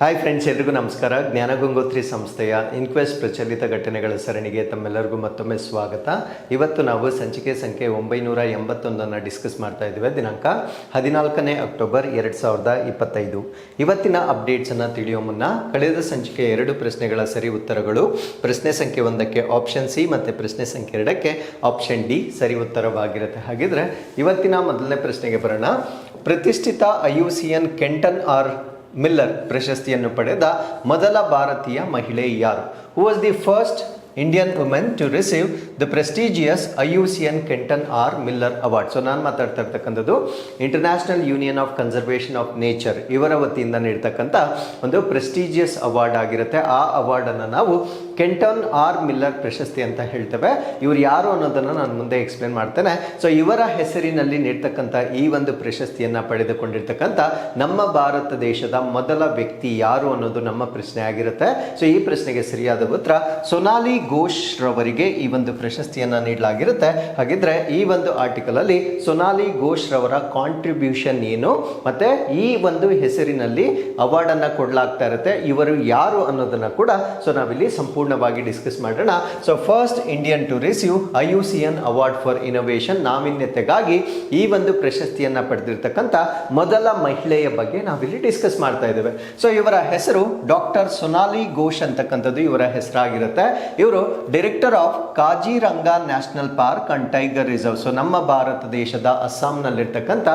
Hi friends ಎಲ್ರಿಗೂ ನಮಸ್ಕಾರ. ಜ್ಞಾನಗಂಗೋತ್ರಿ ಸಂಸ್ಥೆಯ ಇನ್ಕ್ವೆಸ್ಟ್ ಪ್ರಚಲಿತ ಘಟನೆಗಳ ಸರಣಿಗೆ ತಮ್ಮೆಲ್ಲರಿಗೂ ಮತ್ತೊಮ್ಮೆ ಸ್ವಾಗತ. ಇವತ್ತು ನಾವು ಸಂಚಿಕೆ ಸಂಖ್ಯೆ ಒಂಬೈನೂರ ಎಂಬತ್ತೊಂದನ್ನು ಡಿಸ್ಕಸ್ ಮಾಡ್ತಾ ಇದ್ದೇವೆ. ದಿನಾಂಕ ಹದಿನಾಲ್ಕನೇ ಅಕ್ಟೋಬರ್ ಎರಡು ಸಾವಿರದ ಇಪ್ಪತ್ತೈದು. ಇವತ್ತಿನ ಅಪ್ಡೇಟ್ಸನ್ನು ತಿಳಿಯೋ ಮುನ್ನ ಕಳೆದ ಸಂಚಿಕೆ ಎರಡು ಪ್ರಶ್ನೆಗಳ ಸರಿ ಉತ್ತರಗಳು. ಪ್ರಶ್ನೆ ಸಂಖ್ಯೆ ಒಂದಕ್ಕೆ ಆಪ್ಷನ್ ಸಿ ಮತ್ತು ಪ್ರಶ್ನೆ ಸಂಖ್ಯೆ ಎರಡಕ್ಕೆ ಆಪ್ಷನ್ ಡಿ ಸರಿ ಉತ್ತರವಾಗಿರುತ್ತೆ. ಹಾಗಿದ್ರೆ ಇವತ್ತಿನ ಮೊದಲನೇ ಪ್ರಶ್ನೆಗೆ ಬರೋಣ. ಪ್ರತಿಷ್ಠಿತ I U C N Kenton R Miller ಪ್ರಶಸ್ತಿಯನ್ನು ಪಡೆದ ಮೊದಲ ಭಾರತೀಯ ಮಹಿಳೆ ಯಾರು? Who was the first Indian women to receive the prestigious I U C N Kenton R Miller award so ನಾನು ಮಾತಾಡ್ತಾ ಇರ್ತಕ್ಕಂಥದ್ದು international union of conservation of nature ಇವರ ವತಿಯಿಂದ ನೀಡ್ತಕ್ಕಂಥ ಒಂದು ಪ್ರೆಸ್ಟೀಜಿಯಸ್ ಅವಾರ್ಡ್ ಆಗಿರುತ್ತೆ. ಆ ಅವಾರ್ಡನ್ನು ನಾವು ಕೆಂಟನ್ ಆರ್ ಮಿಲ್ಲರ್ ಪ್ರಶಸ್ತಿ ಅಂತ ಹೇಳ್ತೇವೆ. ಇವರು ಯಾರು ಅನ್ನೋದನ್ನು ನಾನು ಮುಂದೆ ಎಕ್ಸ್ಪ್ಲೇನ್ ಮಾಡ್ತೇನೆ. ಸೊ ಇವರ ಹೆಸರಿನಲ್ಲಿ ನೀಡ್ತಕ್ಕಂಥ ಈ ಒಂದು ಪ್ರಶಸ್ತಿಯನ್ನು ಪಡೆದುಕೊಂಡಿರ್ತಕ್ಕಂಥ ನಮ್ಮ ಭಾರತ ದೇಶದ ಮೊದಲ ವ್ಯಕ್ತಿ ಯಾರು ಅನ್ನೋದು ನಮ್ಮ ಪ್ರಶ್ನೆ ಆಗಿರುತ್ತೆ. ಸೊ ಈ ಪ್ರಶ್ನೆಗೆ ಸರಿಯಾದ ಉತ್ತರ ಸೊನಾಲಿ ಘೋಷ್ ರವರಿಗೆ ಈ ಒಂದು ಪ್ರಶಸ್ತಿಯನ್ನು ನೀಡಲಾಗಿರುತ್ತೆ. ಹಾಗಿದ್ರೆ ಈ ಒಂದು ಆರ್ಟಿಕಲ್ ಅಲ್ಲಿ ಸೊನಾಲಿ ಘೋಷ್ ರವರ ಕಾಂಟ್ರಿಬ್ಯೂಷನ್ ಏನು, ಮತ್ತೆ ಈ ಒಂದು ಹೆಸರಿನಲ್ಲಿ ಅವಾರ್ಡ್ ಅನ್ನ ಕೊಡಲಾಗ್ತಾ ಇರುತ್ತೆ. ಇವರು ಯಾರು ಅನ್ನೋದನ್ನ ಕೂಡ ಸೊ ನಾವಿಲ್ಲಿ ಸಂಪೂರ್ಣವಾಗಿ ಡಿಸ್ಕಸ್ ಮಾಡೋಣ. So first Indian to receive I U C N award for innovation ನಾವೀನ್ಯತೆಗಾಗಿ ಈ ಒಂದು ಪ್ರಶಸ್ತಿಯನ್ನ ಪಡೆದಿರ್ತಕ್ಕಂಥ ಮೊದಲ ಮಹಿಳೆಯ ಬಗ್ಗೆ ನಾವಿಲ್ಲಿ ಡಿಸ್ಕಸ್ ಮಾಡ್ತಾ ಇದ್ದೇವೆ. ಸೊ ಇವರ ಹೆಸರು ಡಾಕ್ಟರ್ ಸೊನಾಲಿ ಘೋಷ್ ಅಂತಕ್ಕಂಥದ್ದು ಇವರ ಹೆಸರಾಗಿರುತ್ತೆ. ಇವರು director of Kaziranga national park and tiger reserve so ನಮ್ಮ ಭಾರತ ದೇಶದ ಅಸ್ಸಾಂನಲ್ಲಿರ್ತಕ್ಕಂಥ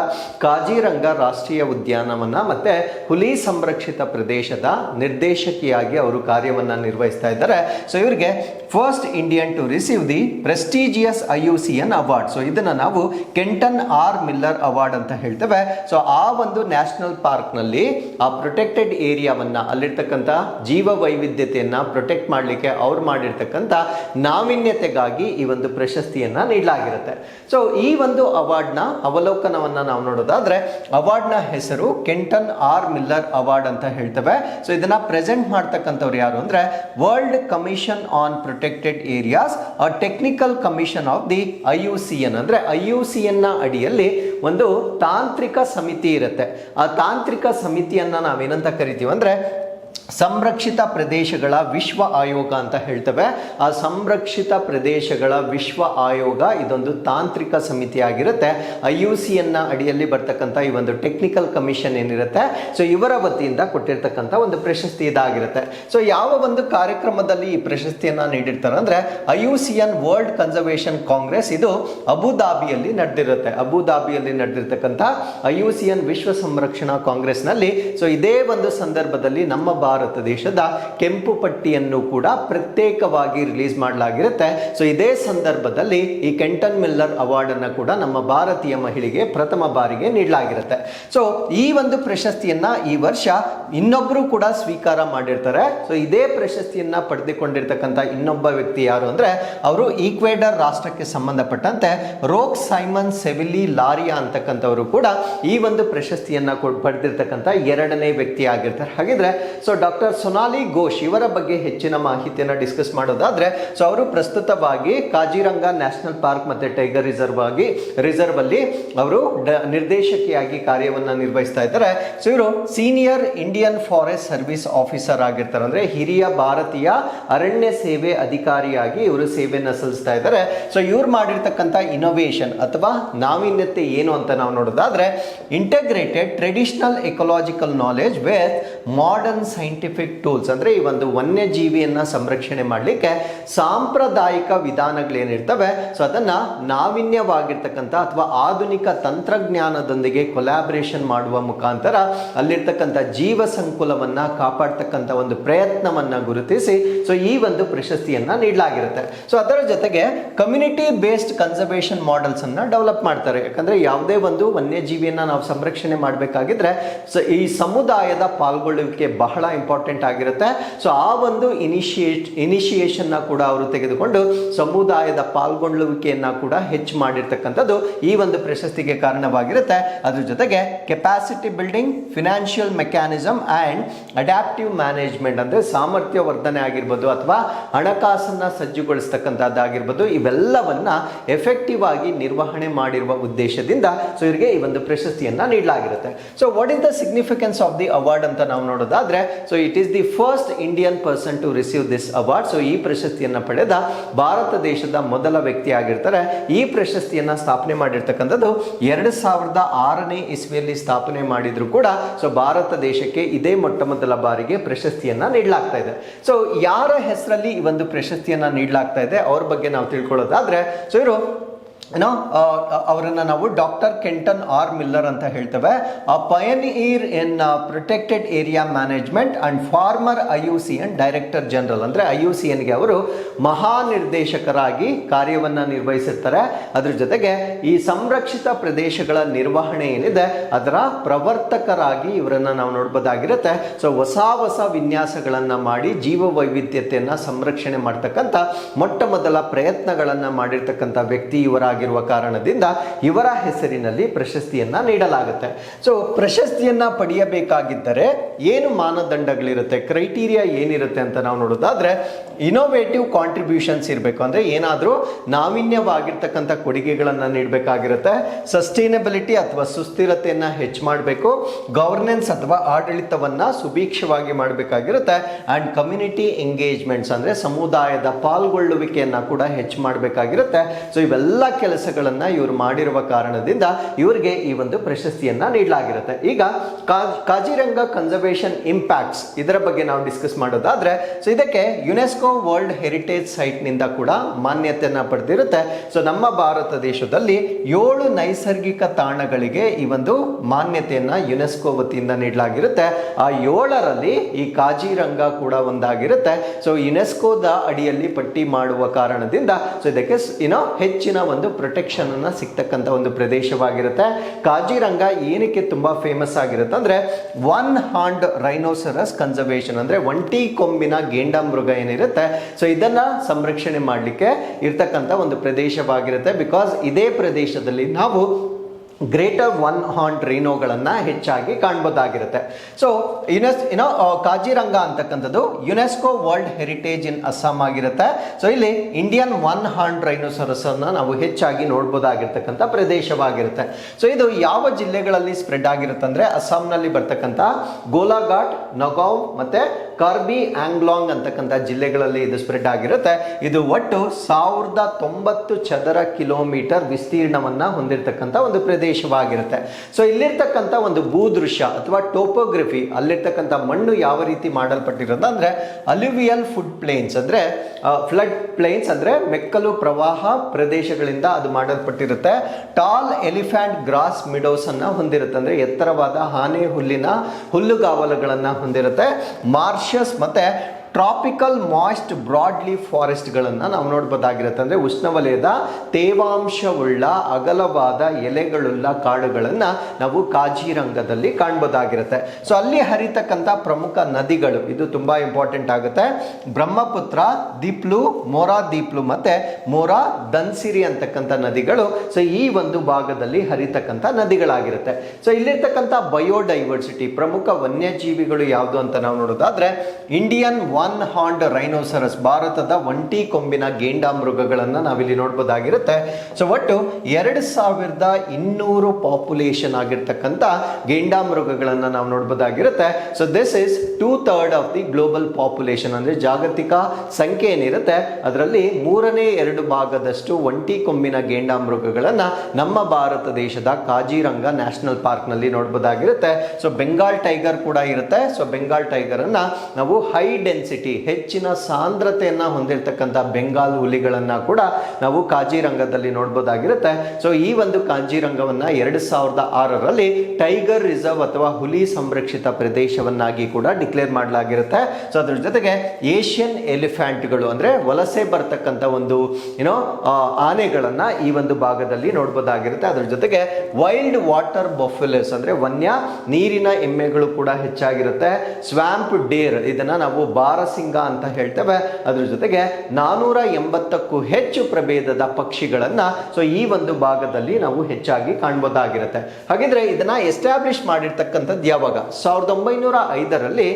ಕಾಜಿರಂಗ ರಾಷ್ಟ್ರೀಯ ಉದ್ಯಾನವನ ಮತ್ತೆ ಹುಲಿ ಸಂರಕ್ಷಿತ ಪ್ರದೇಶದ ನಿರ್ದೇಶಕಿಯಾಗಿ ಅವರು ಕಾರ್ಯವನ್ನ ನಿರ್ವಹಿಸ್ತಾ ಇದ್ದಾರೆ. ಸೊ ಇವರಿಗೆ first Indian to receive the prestigious I U C N award so ಇದನ್ನ ನಾವು ಕೆಂಟನ್ ಆರ್ ಮಿಲ್ಲರ್ ಅವಾರ್ಡ್ ಅಂತ ಹೇಳ್ತೇವೆ. ಸೊ ಆ ಒಂದು ನ್ಯಾಷನಲ್ ಪಾರ್ಕ್ನಲ್ಲಿ ಆ ಪ್ರೊಟೆಕ್ಟೆಡ್ ಏರಿಯಾವನ್ನ ಅಲ್ಲಿರ್ತಕ್ಕಂಥ ಜೀವ ವೈವಿಧ್ಯತೆಯನ್ನು ಪ್ರೊಟೆಕ್ಟ್ ಮಾಡಲಿಕ್ಕೆ ಅವ್ರು ಮಾಡಿರ್ತಕ್ಕಂಥ ನಾವೀನ್ಯತೆಗಾಗಿ ಈ ಒಂದು ಪ್ರಶಸ್ತಿಯನ್ನ ನೀಡಲಾಗಿರುತ್ತೆ. ಸೊ ಈ ಒಂದು ಅವಾರ್ಡ್ನ ಅವಲೋಕನವನ್ನ ನಾವು ನೋಡೋದಾದ್ರೆ ಅವಾರ್ಡ್ನ ಹೆಸರು ಕೆಂಟನ್ ಆರ್ ಮಿಲ್ಲರ್ ಅವಾರ್ಡ್ ಅಂತ ಹೇಳ್ತೇವೆ. ಸೊ ಇದನ್ನ ಪ್ರೆಸೆಂಟ್ ಮಾಡ್ತಕ್ಕಂಥವ್ರು ಯಾರು ಅಂದರೆ world commission on protected areas uh technical commission of the I U C N ಅಂದ್ರೆ ಐ ಯು ಸಿ ಎನ್ನ ಅಡಿಯಲ್ಲಿ ಒಂದು ತಾಂತ್ರಿಕ ಸಮಿತಿ ಇರುತ್ತೆ. ಆ ತಾಂತ್ರಿಕ ಸಮಿತಿಯನ್ನ ನಾವೇನಂತ ಕರಿತೀವಿ ಅಂದ್ರೆ ಸಂರಕ್ಷಿತ ಪ್ರದೇಶಗಳ ವಿಶ್ವ ಆಯೋಗ ಅಂತ ಹೇಳ್ತೇವೆ. ಆ ಸಂರಕ್ಷಿತ ಪ್ರದೇಶಗಳ ವಿಶ್ವ ಆಯೋಗ ಇದೊಂದು ತಾಂತ್ರಿಕ ಸಮಿತಿ ಆಗಿರುತ್ತೆ ಐ ಯು ಸಿ ಎನ್ನ ಅಡಿಯಲ್ಲಿ ಬರ್ತಕ್ಕಂಥ ಈ ಒಂದು ಟೆಕ್ನಿಕಲ್ ಕಮಿಷನ್ ಏನಿರುತ್ತೆ, ಸೊ ಇವರ ವತಿಯಿಂದ ಕೊಟ್ಟಿರ್ತಕ್ಕಂಥ ಒಂದು ಪ್ರಶಸ್ತಿ ಇದಾಗಿರುತ್ತೆ. ಸೊ ಯಾವ ಒಂದು ಕಾರ್ಯಕ್ರಮದಲ್ಲಿ ಈ ಪ್ರಶಸ್ತಿಯನ್ನ ನೀಡಿರ್ತಾರೆ ಅಂದ್ರೆ, I U C N world conservation congress ಇದು ಅಬುದಾಬಿಯಲ್ಲಿ ನಡೆದಿರುತ್ತೆ. ಅಬುದಾಬಿಯಲ್ಲಿ ನಡೆದಿರ್ತಕ್ಕಂಥ ಐ ಯು ಸಿ ಎನ್ ವಿಶ್ವ ಸಂರಕ್ಷಣಾ ಕಾಂಗ್ರೆಸ್ನಲ್ಲಿ, ಸೊ ಇದೇ ಒಂದು ಸಂದರ್ಭದಲ್ಲಿ ನಮ್ಮ ದೇಶದ ಕೆಂಪು ಪಟ್ಟಿಯನ್ನು ಕೂಡ ಪ್ರತ್ಯೇಕವಾಗಿ ರಿಲೀಸ್ ಮಾಡಲಾಗಿರುತ್ತೆ. ಸೊ ಇದೇ ಸಂದರ್ಭದಲ್ಲಿ ಈ ಕೆಂಟನ್ ಮಿಲ್ಲರ್ ಅವಾರ್ಡ್ ಅನ್ನು ಕೂಡ ನಮ್ಮ ಭಾರತೀಯ ಮಹಿಳೆಗೆ ಪ್ರಥಮ ಬಾರಿಗೆ ನೀಡಲಾಗಿರುತ್ತೆ. ಸೊ ಈ ಒಂದು ಪ್ರಶಸ್ತಿಯನ್ನ ಈ ವರ್ಷ ಇನ್ನೊಬ್ಬರು ಕೂಡ ಸ್ವೀಕಾರ ಮಾಡಿರ್ತಾರೆ. ಸೊ ಇದೇ ಪ್ರಶಸ್ತಿಯನ್ನ ಪಡೆದುಕೊಂಡಿರ್ತಕ್ಕಂಥ ಇನ್ನೊಬ್ಬ ವ್ಯಕ್ತಿ ಯಾರು ಅಂದ್ರೆ, ಅವರು ಈಕ್ವೇಡರ್ ರಾಷ್ಟ್ರಕ್ಕೆ ಸಂಬಂಧಪಟ್ಟಂತೆ ರೋಕ್ ಸೈಮನ್ ಸೆವಿಲಿ ಲಾರಿಯಾ ಅಂತಕ್ಕಂಥವರು ಕೂಡ ಈ ಒಂದು ಪ್ರಶಸ್ತಿಯನ್ನ ಪಡೆದಿರ್ತಕ್ಕಂಥ ಎರಡನೇ ವ್ಯಕ್ತಿ ಆಗಿರ್ತಾರೆ. ಹಾಗಿದ್ರೆ ಸೊ ಡಾಕ್ಟರ್ ಸೊನಾಲಿ ಘೋಷ್ ಇವರ ಬಗ್ಗೆ ಹೆಚ್ಚಿನ ಮಾಹಿತಿಯನ್ನು ಡಿಸ್ಕಸ್ ಮಾಡೋದಾದ್ರೆ ಸೊ ಅವರು ಪ್ರಸ್ತುತವಾಗಿ ಕಾಜಿರಂಗ ನ್ಯಾಷನಲ್ ಪಾರ್ಕ್ ಮತ್ತೆ ಟೈಗರ್ ರಿಸರ್ವ್ ಆಗಿ, ರಿಸರ್ವ್ ಅಲ್ಲಿ ಅವರು ನಿರ್ದೇಶಕಿಯಾಗಿ ಕಾರ್ಯವನ್ನ ನಿರ್ವಹಿಸ್ತಾ ಇದ್ದಾರೆ. ಸೊ ಇವರು senior Indian forest service officer ಆಗಿರ್ತಾರೆ. ಅಂದ್ರೆ ಹಿರಿಯ ಭಾರತೀಯ ಅರಣ್ಯ ಸೇವೆ ಅಧಿಕಾರಿಯಾಗಿ ಇವರು ಸೇವೆಯನ್ನು ಸಲ್ಲಿಸ್ತಾ ಇದ್ದಾರೆ. ಸೊ ಇವ್ರು ಮಾಡಿರ್ತಕ್ಕಂಥ ಇನೋವೇಷನ್ ಅಥವಾ ನಾವೀನ್ಯತೆ ಏನು ಅಂತ ನಾವು ನೋಡೋದಾದ್ರೆ integrated traditional ecological knowledge with modern scientific tools ಅಂದ್ರೆ ಈ ಒಂದು ವನ್ಯಜೀವಿಯನ್ನು ಸಂರಕ್ಷಣೆ ಮಾಡಲಿಕ್ಕೆ ಸಾಂಪ್ರದಾಯಿಕ ವಿಧಾನಗಳೇನಿರ್ತವೆ ಸೊ ಅದನ್ನ ನಾವಿನ್ಯವಾಗಿರ್ತಕ್ಕಂಥ ಅಥವಾ ಆಧುನಿಕ ತಂತ್ರಜ್ಞಾನದೊಂದಿಗೆ ಕೊಲಾಬ್ರೇಷನ್ ಮಾಡುವ ಮುಖಾಂತರ ಅಲ್ಲಿರ್ತಕ್ಕಂಥ ಜೀವ ಸಂಕುಲವನ್ನು ಕಾಪಾಡ್ತಕ್ಕಂಥ ಒಂದು ಪ್ರಯತ್ನವನ್ನ ಗುರುತಿಸಿ ಸೊ ಈ ಒಂದು ಪ್ರಶಸ್ತಿಯನ್ನ ನೀಡಲಾಗಿರುತ್ತೆ. ಸೊ ಅದರ ಜೊತೆಗೆ ಕಮ್ಯುನಿಟಿ ಬೇಸ್ಡ್ ಕನ್ಸರ್ವೇಷನ್ ಮಾಡೆಲ್ಸ್ ಅನ್ನ ಡೆವಲಪ್ ಮಾಡ್ತಾರೆ. ಯಾಕಂದ್ರೆ ಯಾವುದೇ ಒಂದು ವನ್ಯಜೀವಿಯನ್ನ ನಾವು ಸಂರಕ್ಷಣೆ ಮಾಡಬೇಕಾಗಿದ್ರೆ ಸೊ ಈ ಸಮುದಾಯದ ಪಾಲ್ಗೊಳ್ಳುವಿಕೆ ಬಹಳ ಇಂಪಾರ್ಟೆಂಟ್ ಆಗಿರುತ್ತೆ. ಸೊ ಆ ಒಂದು ಇನಿಷಿಯೇಟ್ ಇನಿಷಿಯೇಷನ್ನ ಕೂಡ ಅವರು ತೆಗೆದುಕೊಂಡು ಸಮುದಾಯದ ಪಾಲ್ಗೊಳ್ಳುವಿಕೆಯನ್ನ ಕೂಡ ಹೆಚ್ಚು ಮಾಡಿರ್ತಕ್ಕಂಥದ್ದು ಈ ಒಂದು ಪ್ರಶಸ್ತಿಗೆ ಕಾರಣವಾಗಿರುತ್ತೆ. ಅದ್ರ ಜೊತೆಗೆ capacity building financial mechanism and adaptive management ಅಂದರೆ ಸಾಮರ್ಥ್ಯ ವರ್ಧನೆ ಆಗಿರ್ಬೋದು ಅಥವಾ ಹಣಕಾಸನ್ನ ಸಜ್ಜುಗೊಳಿಸ್ತಕ್ಕಂಥದ್ದಾಗಿರ್ಬೋದು ಇವೆಲ್ಲವನ್ನ ಎಫೆಕ್ಟಿವ್ ಆಗಿ ನಿರ್ವಹಣೆ ಮಾಡಿರುವ ಉದ್ದೇಶದಿಂದ ಸೊ, ಇವರಿಗೆ ಈ ಒಂದು ಪ್ರಶಸ್ತಿಯನ್ನ ನೀಡಲಾಗಿರುತ್ತೆ. So what is the significance of the award ಅಂತ ನಾವು ನೋಡೋದಾದ್ರೆ so so it is the first Indian person to receive this award so ಈ ಪ್ರಶಸ್ತಿಯನ್ನು ಪಡೆದ ಭಾರತ ದೇಶದ ಮೊದಲ ವ್ಯಕ್ತಿ ಆಗಿರ್ತಾರೆ. ಈ ಪ್ರಶಸ್ತಿಯನ್ನು ಸ್ಥಾಪನೆ ಮಾಡಿರ್ತಕ್ಕಂಥದ್ದು ಎರಡು ಸಾವಿರದ ಆರನೇ ಇಸ್ವಿಯಲ್ಲಿ ಸ್ಥಾಪನೆ ಮಾಡಿದ್ರು ಕೂಡ. ಸೊ ಭಾರತ ದೇಶಕ್ಕೆ ಇದೇ ಮೊಟ್ಟ ಮೊದಲ ಬಾರಿಗೆ ಪ್ರಶಸ್ತಿಯನ್ನು ನೀಡಲಾಗ್ತಾ ಇದೆ. ಸೊ ಯಾರ ಹೆಸರಲ್ಲಿ ಈ ಒಂದು ಪ್ರಶಸ್ತಿಯನ್ನು ನೀಡಲಾಗ್ತಾ ಇದೆ? ಅವ್ರ ಬಗ್ಗೆ ನಾವು ತಿಳ್ಕೊಳ್ಳೋದಾದ್ರೆ, ಸೊ ಇವರು ಏನೋ ಅವರನ್ನ ನಾವು ಡಾಕ್ಟರ್ ಕೆಂಟನ್ ಆರ್ ಮಿಲ್ಲರ್ ಅಂತ ಹೇಳ್ತೇವೆ. Pioneer in protected area management and former I U C N director general ಅಂದ್ರೆ ಐ ಯು ಸಿ ಎನ್ಗೆ ಅವರು ಮಹಾನಿರ್ದೇಶಕರಾಗಿ ಕಾರ್ಯವನ್ನ ನಿರ್ವಹಿಸಿರ್ತಾರೆ. ಅದ್ರ ಜೊತೆಗೆ ಈ ಸಂರಕ್ಷಿತ ಪ್ರದೇಶಗಳ ನಿರ್ವಹಣೆ ಏನಿದೆ, ಅದರ ಪ್ರವರ್ತಕರಾಗಿ ಇವರನ್ನು ನಾವು ನೋಡ್ಬೋದಾಗಿರುತ್ತೆ. ಸೊ ಹೊಸ ಹೊಸ ವಿನ್ಯಾಸಗಳನ್ನ ಮಾಡಿ ಜೀವ ವೈವಿಧ್ಯತೆಯನ್ನು ಸಂರಕ್ಷಣೆ ಮಾಡ್ತಕ್ಕಂಥ ಮೊಟ್ಟ ಮೊದಲ ಪ್ರಯತ್ನಗಳನ್ನ ಮಾಡಿರ್ತಕ್ಕಂಥ ವ್ಯಕ್ತಿ ಇವರಾಗಿರುವ ಕಾರಣದಿಂದ ಇವರ ಹೆಸರಿನಲ್ಲಿ ಪ್ರಶಸ್ತಿಯನ್ನ ನೀಡಲಾಗುತ್ತೆ. ಸೊ ಪ್ರಶಸ್ತಿಯನ್ನ ಪಡೆಯಬೇಕಾಗಿದ್ದರೆ ಏನು ಮಾನದಂಡಗಳಿರುತ್ತೆ ಕ್ರೈಟೀರಿಯಾ ಏನಿರುತ್ತೆ ಅಂತ ನಾವು ನೋಡೋದಾದ್ರೆ ಇನೋವೇಟಿವ್ ಕಾಂಟ್ರಿಬ್ಯೂಷನ್ಸ್ ಇರಬೇಕು. ಅಂದ್ರೆ ಏನಾದರೂ ನಾವೀನ್ಯವಾಗಿರ್ತಕ್ಕಂಥ ಕೊಡುಗೆಗಳನ್ನು ನೀಡಬೇಕಾಗಿರುತ್ತೆ ಸಸ್ಟೈನಬಿಲಿಟಿ ಅಥವಾ ಸುಸ್ಥಿರತೆಯನ್ನ ಹೆಚ್ಚು ಮಾಡಬೇಕು ಗವರ್ನೆನ್ಸ್ ಅಥವಾ ಆಡಳಿತವನ್ನ ಸುಭೀಕ್ಷವಾಗಿ ಮಾಡಬೇಕಾಗಿರುತ್ತೆ ಅಂಡ್ ಕಮ್ಯುನಿಟಿ ಎಂಗೇಜ್ಮೆಂಟ್ಸ್ ಅಂದ್ರೆ ಸಮುದಾಯದ ಪಾಲ್ಗೊಳ್ಳುವಿಕೆಯನ್ನು ಕೂಡ ಹೆಚ್ಚು ಮಾಡಬೇಕಾಗಿರುತ್ತೆ. ಸೊ ಇವೆಲ್ಲ ಕೆಲಸಗಳನ್ನ ಇವರು ಮಾಡಿರುವ ಕಾರಣದಿಂದ ಇವರಿಗೆ ಈ ಒಂದು ಪ್ರಶಸ್ತಿಯನ್ನ ನೀಡಲಾಗಿರುತ್ತೆ. ಈಗ ಕಾಜಿರಂಗ ಕನ್ಸರ್ವೇಷನ್ ಇಂಪ್ಯಾಕ್ಟ್ಸ್ ಇದರ ಬಗ್ಗೆ ನಾವು ಡಿಸ್ಕಸ್ ಮಾಡೋದಾದ್ರೆ ಸೊ ಇದಕ್ಕೆ ಯುನೆಸ್ಕೋ ವರ್ಲ್ಡ್ ಹೆರಿಟೇಜ್ ಸೈಟ್ನಿಂದ ಕೂಡ ಮಾನ್ಯತೆಯನ್ನ ಪಡೆದಿರುತ್ತೆ. ಸೊ ನಮ್ಮ ಭಾರತ ದೇಶದಲ್ಲಿ ಏಳು ನೈಸರ್ಗಿಕ ತಾಣಗಳಿಗೆ ಈ ಒಂದು ಮಾನ್ಯತೆಯನ್ನ ಯುನೆಸ್ಕೋ ವತಿಯಿಂದ ನೀಡಲಾಗಿರುತ್ತೆ. ಆ ಏಳರಲ್ಲಿ ಈ ಕಾಜಿರಂಗ ಕೂಡ ಒಂದಾಗಿರುತ್ತೆ. ಸೊ ಯುನೆಸ್ಕೋದ ಅಡಿಯಲ್ಲಿ ಪಟ್ಟಿ ಮಾಡುವ ಕಾರಣದಿಂದ ಸೊ ಇದಕ್ಕೆ ಏನೋ ಹೆಚ್ಚಿನ ಒಂದು ಪ್ರೊಟೆಕ್ಷನ್ ಅನ್ನ ಸಿಗ್ತಕ್ಕಂಥ ಒಂದು ಪ್ರದೇಶವಾಗಿರುತ್ತೆ. ಕಾಜಿರಂಗ ಏನಕ್ಕೆ ತುಂಬಾ ಫೇಮಸ್ ಆಗಿರುತ್ತೆ ಅಂದ್ರೆ ಒನ್ ಹಾಂಡ್ ರೈನೋಸರಸ್ ಕನ್ಸರ್ವೇಷನ್ ಅಂದ್ರೆ ಒಂಟಿ ಕೊಂಬಿನ ಗೇಂಡಾ ಮೃಗ ಏನಿರುತ್ತೆ. ಸೊ ಇದನ್ನ ಸಂರಕ್ಷಣೆ ಮಾಡಲಿಕ್ಕೆ ಇರ್ತಕ್ಕಂತ ಒಂದು ಪ್ರದೇಶವಾಗಿರುತ್ತೆ. ಬಿಕಾಸ್ ಇದೇ ಪ್ರದೇಶದಲ್ಲಿ ನಾವು ಗ್ರೇಟರ್ ಒನ್ ಹಾರ್ನ್ ರೈನೋಗಳನ್ನು ಹೆಚ್ಚಾಗಿ ಕಾಣ್ಬೋದಾಗಿರುತ್ತೆ. ಸೊ ಯುನೆಸ್ ಏನೋ ಕಾಜಿರಂಗ ಅಂತಕ್ಕಂಥದ್ದು UNESCO world heritage in Assam ಆಗಿರುತ್ತೆ. ಸೊ ಇಲ್ಲಿ ಇಂಡಿಯನ್ ಒನ್ ಹಾರ್ನ್ ರೈನೋಸರಸ್ ಅನ್ನ ನಾವು ಹೆಚ್ಚಾಗಿ ನೋಡ್ಬೋದಾಗಿರ್ತಕ್ಕಂಥ ಪ್ರದೇಶವಾಗಿರುತ್ತೆ. ಸೊ ಇದು ಯಾವ ಜಿಲ್ಲೆಗಳಲ್ಲಿ ಸ್ಪ್ರೆಡ್ ಆಗಿರುತ್ತೆ ಅಂದ್ರೆ ಅಸ್ಸಾಂನಲ್ಲಿ ಬರ್ತಕ್ಕಂಥ ಗೋಲಾಘಾಟ್, ನಗಾವ್ ಮತ್ತೆ ಕಾರ್ಬಿ ಆಂಗ್ಲಾಂಗ್ ಅಂತಕ್ಕಂಥ ಜಿಲ್ಲೆಗಳಲ್ಲಿ ಇದು ಸ್ಪ್ರೆಡ್ ಆಗಿರುತ್ತೆ. ಇದು ಒಟ್ಟು ಸಾವಿರದ ತೊಂಬತ್ತು ಚದರ ಕಿಲೋಮೀಟರ್ ವಿಸ್ತೀರ್ಣವನ್ನ ಹೊಂದಿರತಕ್ಕಂಥ ಒಂದು ಪ್ರದೇಶವಾಗಿರುತ್ತೆ. ಸೊ ಇಲ್ಲಿರ್ತಕ್ಕಂಥ ಒಂದು ಭೂದೃಶ್ಯ ಅಥವಾ ಟೋಪೋಗ್ರಫಿ ಅಲ್ಲಿರ್ತಕ್ಕಂಥ ಮಣ್ಣು ಯಾವ ರೀತಿ ಮಾಡಲ್ಪಟ್ಟಿರೋದು ಅಂದರೆ ಅಲ್ಯೂವಿಯಲ್ ಫುಡ್ ಪ್ಲೇನ್ಸ್ ಅಂದ್ರೆ ಫ್ಲಡ್ ಪ್ಲೇನ್ಸ್ ಅಂದ್ರೆ ಮೆಕ್ಕಲು ಪ್ರವಾಹ ಪ್ರದೇಶಗಳಿಂದ ಅದು ಮಾಡಲ್ಪಟ್ಟಿರುತ್ತೆ. ಟಾಲ್ ಎಲಿಫ್ಯಾಂಟ್ ಗ್ರಾಸ್ ಮಿಡೋಸ್ ಅನ್ನ ಹೊಂದಿರುತ್ತೆ ಅಂದ್ರೆ ಎತ್ತರವಾದ ಆನೆ ಹುಲ್ಲಿನ ಹುಲ್ಲುಗಾವಲುಗಳನ್ನು ಹೊಂದಿರುತ್ತೆ. ಮಾರ್ಷಸ್ ಮತ್ತೆ ಟ್ರಾಪಿಕಲ್ ಮಾಯ್ಸ್ಟ್ ಬ್ರಾಡ್ಲಿ ಫಾರೆಸ್ಟ್ಗಳನ್ನು ನಾವು ನೋಡ್ಬೋದಾಗಿರುತ್ತೆ. ಅಂದರೆ ಉಷ್ಣವಲಯದ ತೇವಾಂಶವುಳ್ಳ ಅಗಲವಾದ ಎಲೆಗಳುಳ್ಳ ಕಾಡುಗಳನ್ನು ನಾವು ಕಾಜಿರಂಗದಲ್ಲಿ ಕಾಣ್ಬೋದಾಗಿರುತ್ತೆ. ಸೊ ಅಲ್ಲಿ ಹರಿತಕ್ಕಂಥ ಪ್ರಮುಖ ನದಿಗಳು, ಇದು ತುಂಬ ಇಂಪಾರ್ಟೆಂಟ್ ಆಗುತ್ತೆ. ಬ್ರಹ್ಮಪುತ್ರ, ದೀಪ್ಲು, ಮೋರಾ ದೀಪ್ಲು ಮತ್ತೆ ಮೋರಾ ದನ್ಸಿರಿ ಅಂತಕ್ಕಂಥ ನದಿಗಳು ಸೊ ಈ ಒಂದು ಭಾಗದಲ್ಲಿ ಹರಿತಕ್ಕಂಥ ನದಿಗಳಾಗಿರುತ್ತೆ. ಸೊ ಇಲ್ಲಿರ್ತಕ್ಕಂಥ ಬಯೋಡೈವರ್ಸಿಟಿ ಪ್ರಮುಖ ವನ್ಯಜೀವಿಗಳು ಯಾವುದು ಅಂತ ನಾವು ನೋಡೋದಾದ್ರೆ ಇಂಡಿಯನ್ ಒನ್ ಹಾಂಡ್ ರೈನೋಸರಸ್ ಭಾರತದ ಒಂಟಿ ಕೊಂಬಿನ ಗೇಂಡಾ ಮೃಗಗಳನ್ನು ನಾವಿಲ್ಲಿ ನೋಡ್ಬೋದಾಗಿರುತ್ತೆ. ಸೊ ಒಟ್ಟು ಎರಡು ಸಾವಿರದ ಇನ್ನೂರು ಪಾಪ್ಯುಲೇಷನ್ ಆಗಿರ್ತಕ್ಕಂಥ ಗೇಂಡಾ ಮೃಗಗಳನ್ನು ನಾವು ನೋಡ್ಬೋದಾಗಿರುತ್ತೆ. So this is two third of the global population ಅಂದರೆ ಜಾಗತಿಕ ಸಂಖ್ಯೆ ಏನಿರುತ್ತೆ, ಅದರಲ್ಲಿ ಮೂರನೇ ಎರಡು ಭಾಗದಷ್ಟು ಒಂಟಿ ಕೊಂಬಿನ ಗೇಂಡಾ ಮೃಗಗಳನ್ನು ನಮ್ಮ ಭಾರತ ದೇಶದ ಕಾಜಿರಂಗ ನ್ಯಾಷನಲ್ ಪಾರ್ಕ್ನಲ್ಲಿ ನೋಡ್ಬೋದಾಗಿರುತ್ತೆ. ಸೊ ಬೆಂಗಾಲ್ ಟೈಗರ್ ಕೂಡ ಇರುತ್ತೆ. ಸೊ ಬೆಂಗಾಲ್ ಟೈಗರ್ ಅನ್ನ ನಾವು ಹೈ ಡೆನ್ಸಿಟಿ ಹೆಚ್ಚಿನ ಸಾಂದ್ರತೆಯನ್ನು ಹೊಂದಿರತಕ್ಕಂಥ ಬೆಂಗಾಲ್ ಹುಲಿಗಳನ್ನು ಕೂಡ ನಾವು ಕಾಜಿರಂಗದಲ್ಲಿ ನೋಡ್ಬೋದಾಗಿರುತ್ತೆ. ಸೊ ಈ ಒಂದು ಕಾಂಜಿರಂಗವನ್ನು ಎರಡು ಸಾವಿರದ ಆರರಲ್ಲಿ ಟೈಗರ್ ರಿಸರ್ವ್ ಅಥವಾ ಹುಲಿ ಸಂರಕ್ಷಿತ ಪ್ರದೇಶವನ್ನಾಗಿ ಕೂಡ ಡಿಕ್ಲೇರ್ ಮಾಡಲಾಗಿರುತ್ತೆ. ಸೊ ಅದ್ರ ಜೊತೆಗೆ ಏಷ್ಯನ್ ಎಲಿಫ್ಯಾಂಟ್ಗಳು ಅಂದ್ರೆ ವಲಸೆ ಬರ್ತಕ್ಕಂಥ ಒಂದು ಏನೋ ಆನೆಗಳನ್ನು ಈ ಒಂದು ಭಾಗದಲ್ಲಿ ನೋಡ್ಬೋದಾಗಿರುತ್ತೆ. ಅದ್ರ ಜೊತೆಗೆ ವೈಲ್ಡ್ ವಾಟರ್ ಬಫೆಲಸ್ ಅಂದ್ರೆ ವನ್ಯ ನೀರಿನ ಎಮ್ಮೆಗಳು ಕೂಡ ಹೆಚ್ಚಾಗಿರುತ್ತೆ. ಸ್ವ್ಯಾಂಪ್ ಡೇರ್ ಇದನ್ನ ನಾವು ಬಾರಸಿಂಗ ಅಂತ ಹೇಳ್ತೇವೆ. ಅದ್ರ ಜೊತೆಗೆ ನಾನೂರ ಎಂಬತ್ತಕ್ಕೂ ಹೆಚ್ಚು ಪ್ರಭೇದದ ಪಕ್ಷಿಗಳನ್ನ ಸೊ ಈ ಒಂದು ಭಾಗದಲ್ಲಿ ನಾವು ಹೆಚ್ಚಾಗಿ ಕಾಣ್ಬೋದಾಗಿರುತ್ತೆ. ಹಾಗಿದ್ರೆ ಇದನ್ನ ಎಸ್ಟಾಬ್ಲಿಷ್ ಮಾಡಿರ್ತಕ್ಕಂಥದ್ದು ಯಾವಾಗ? ಸಾವಿರದ ಒಂಬೈನೂರ ಐದರಲ್ಲಿ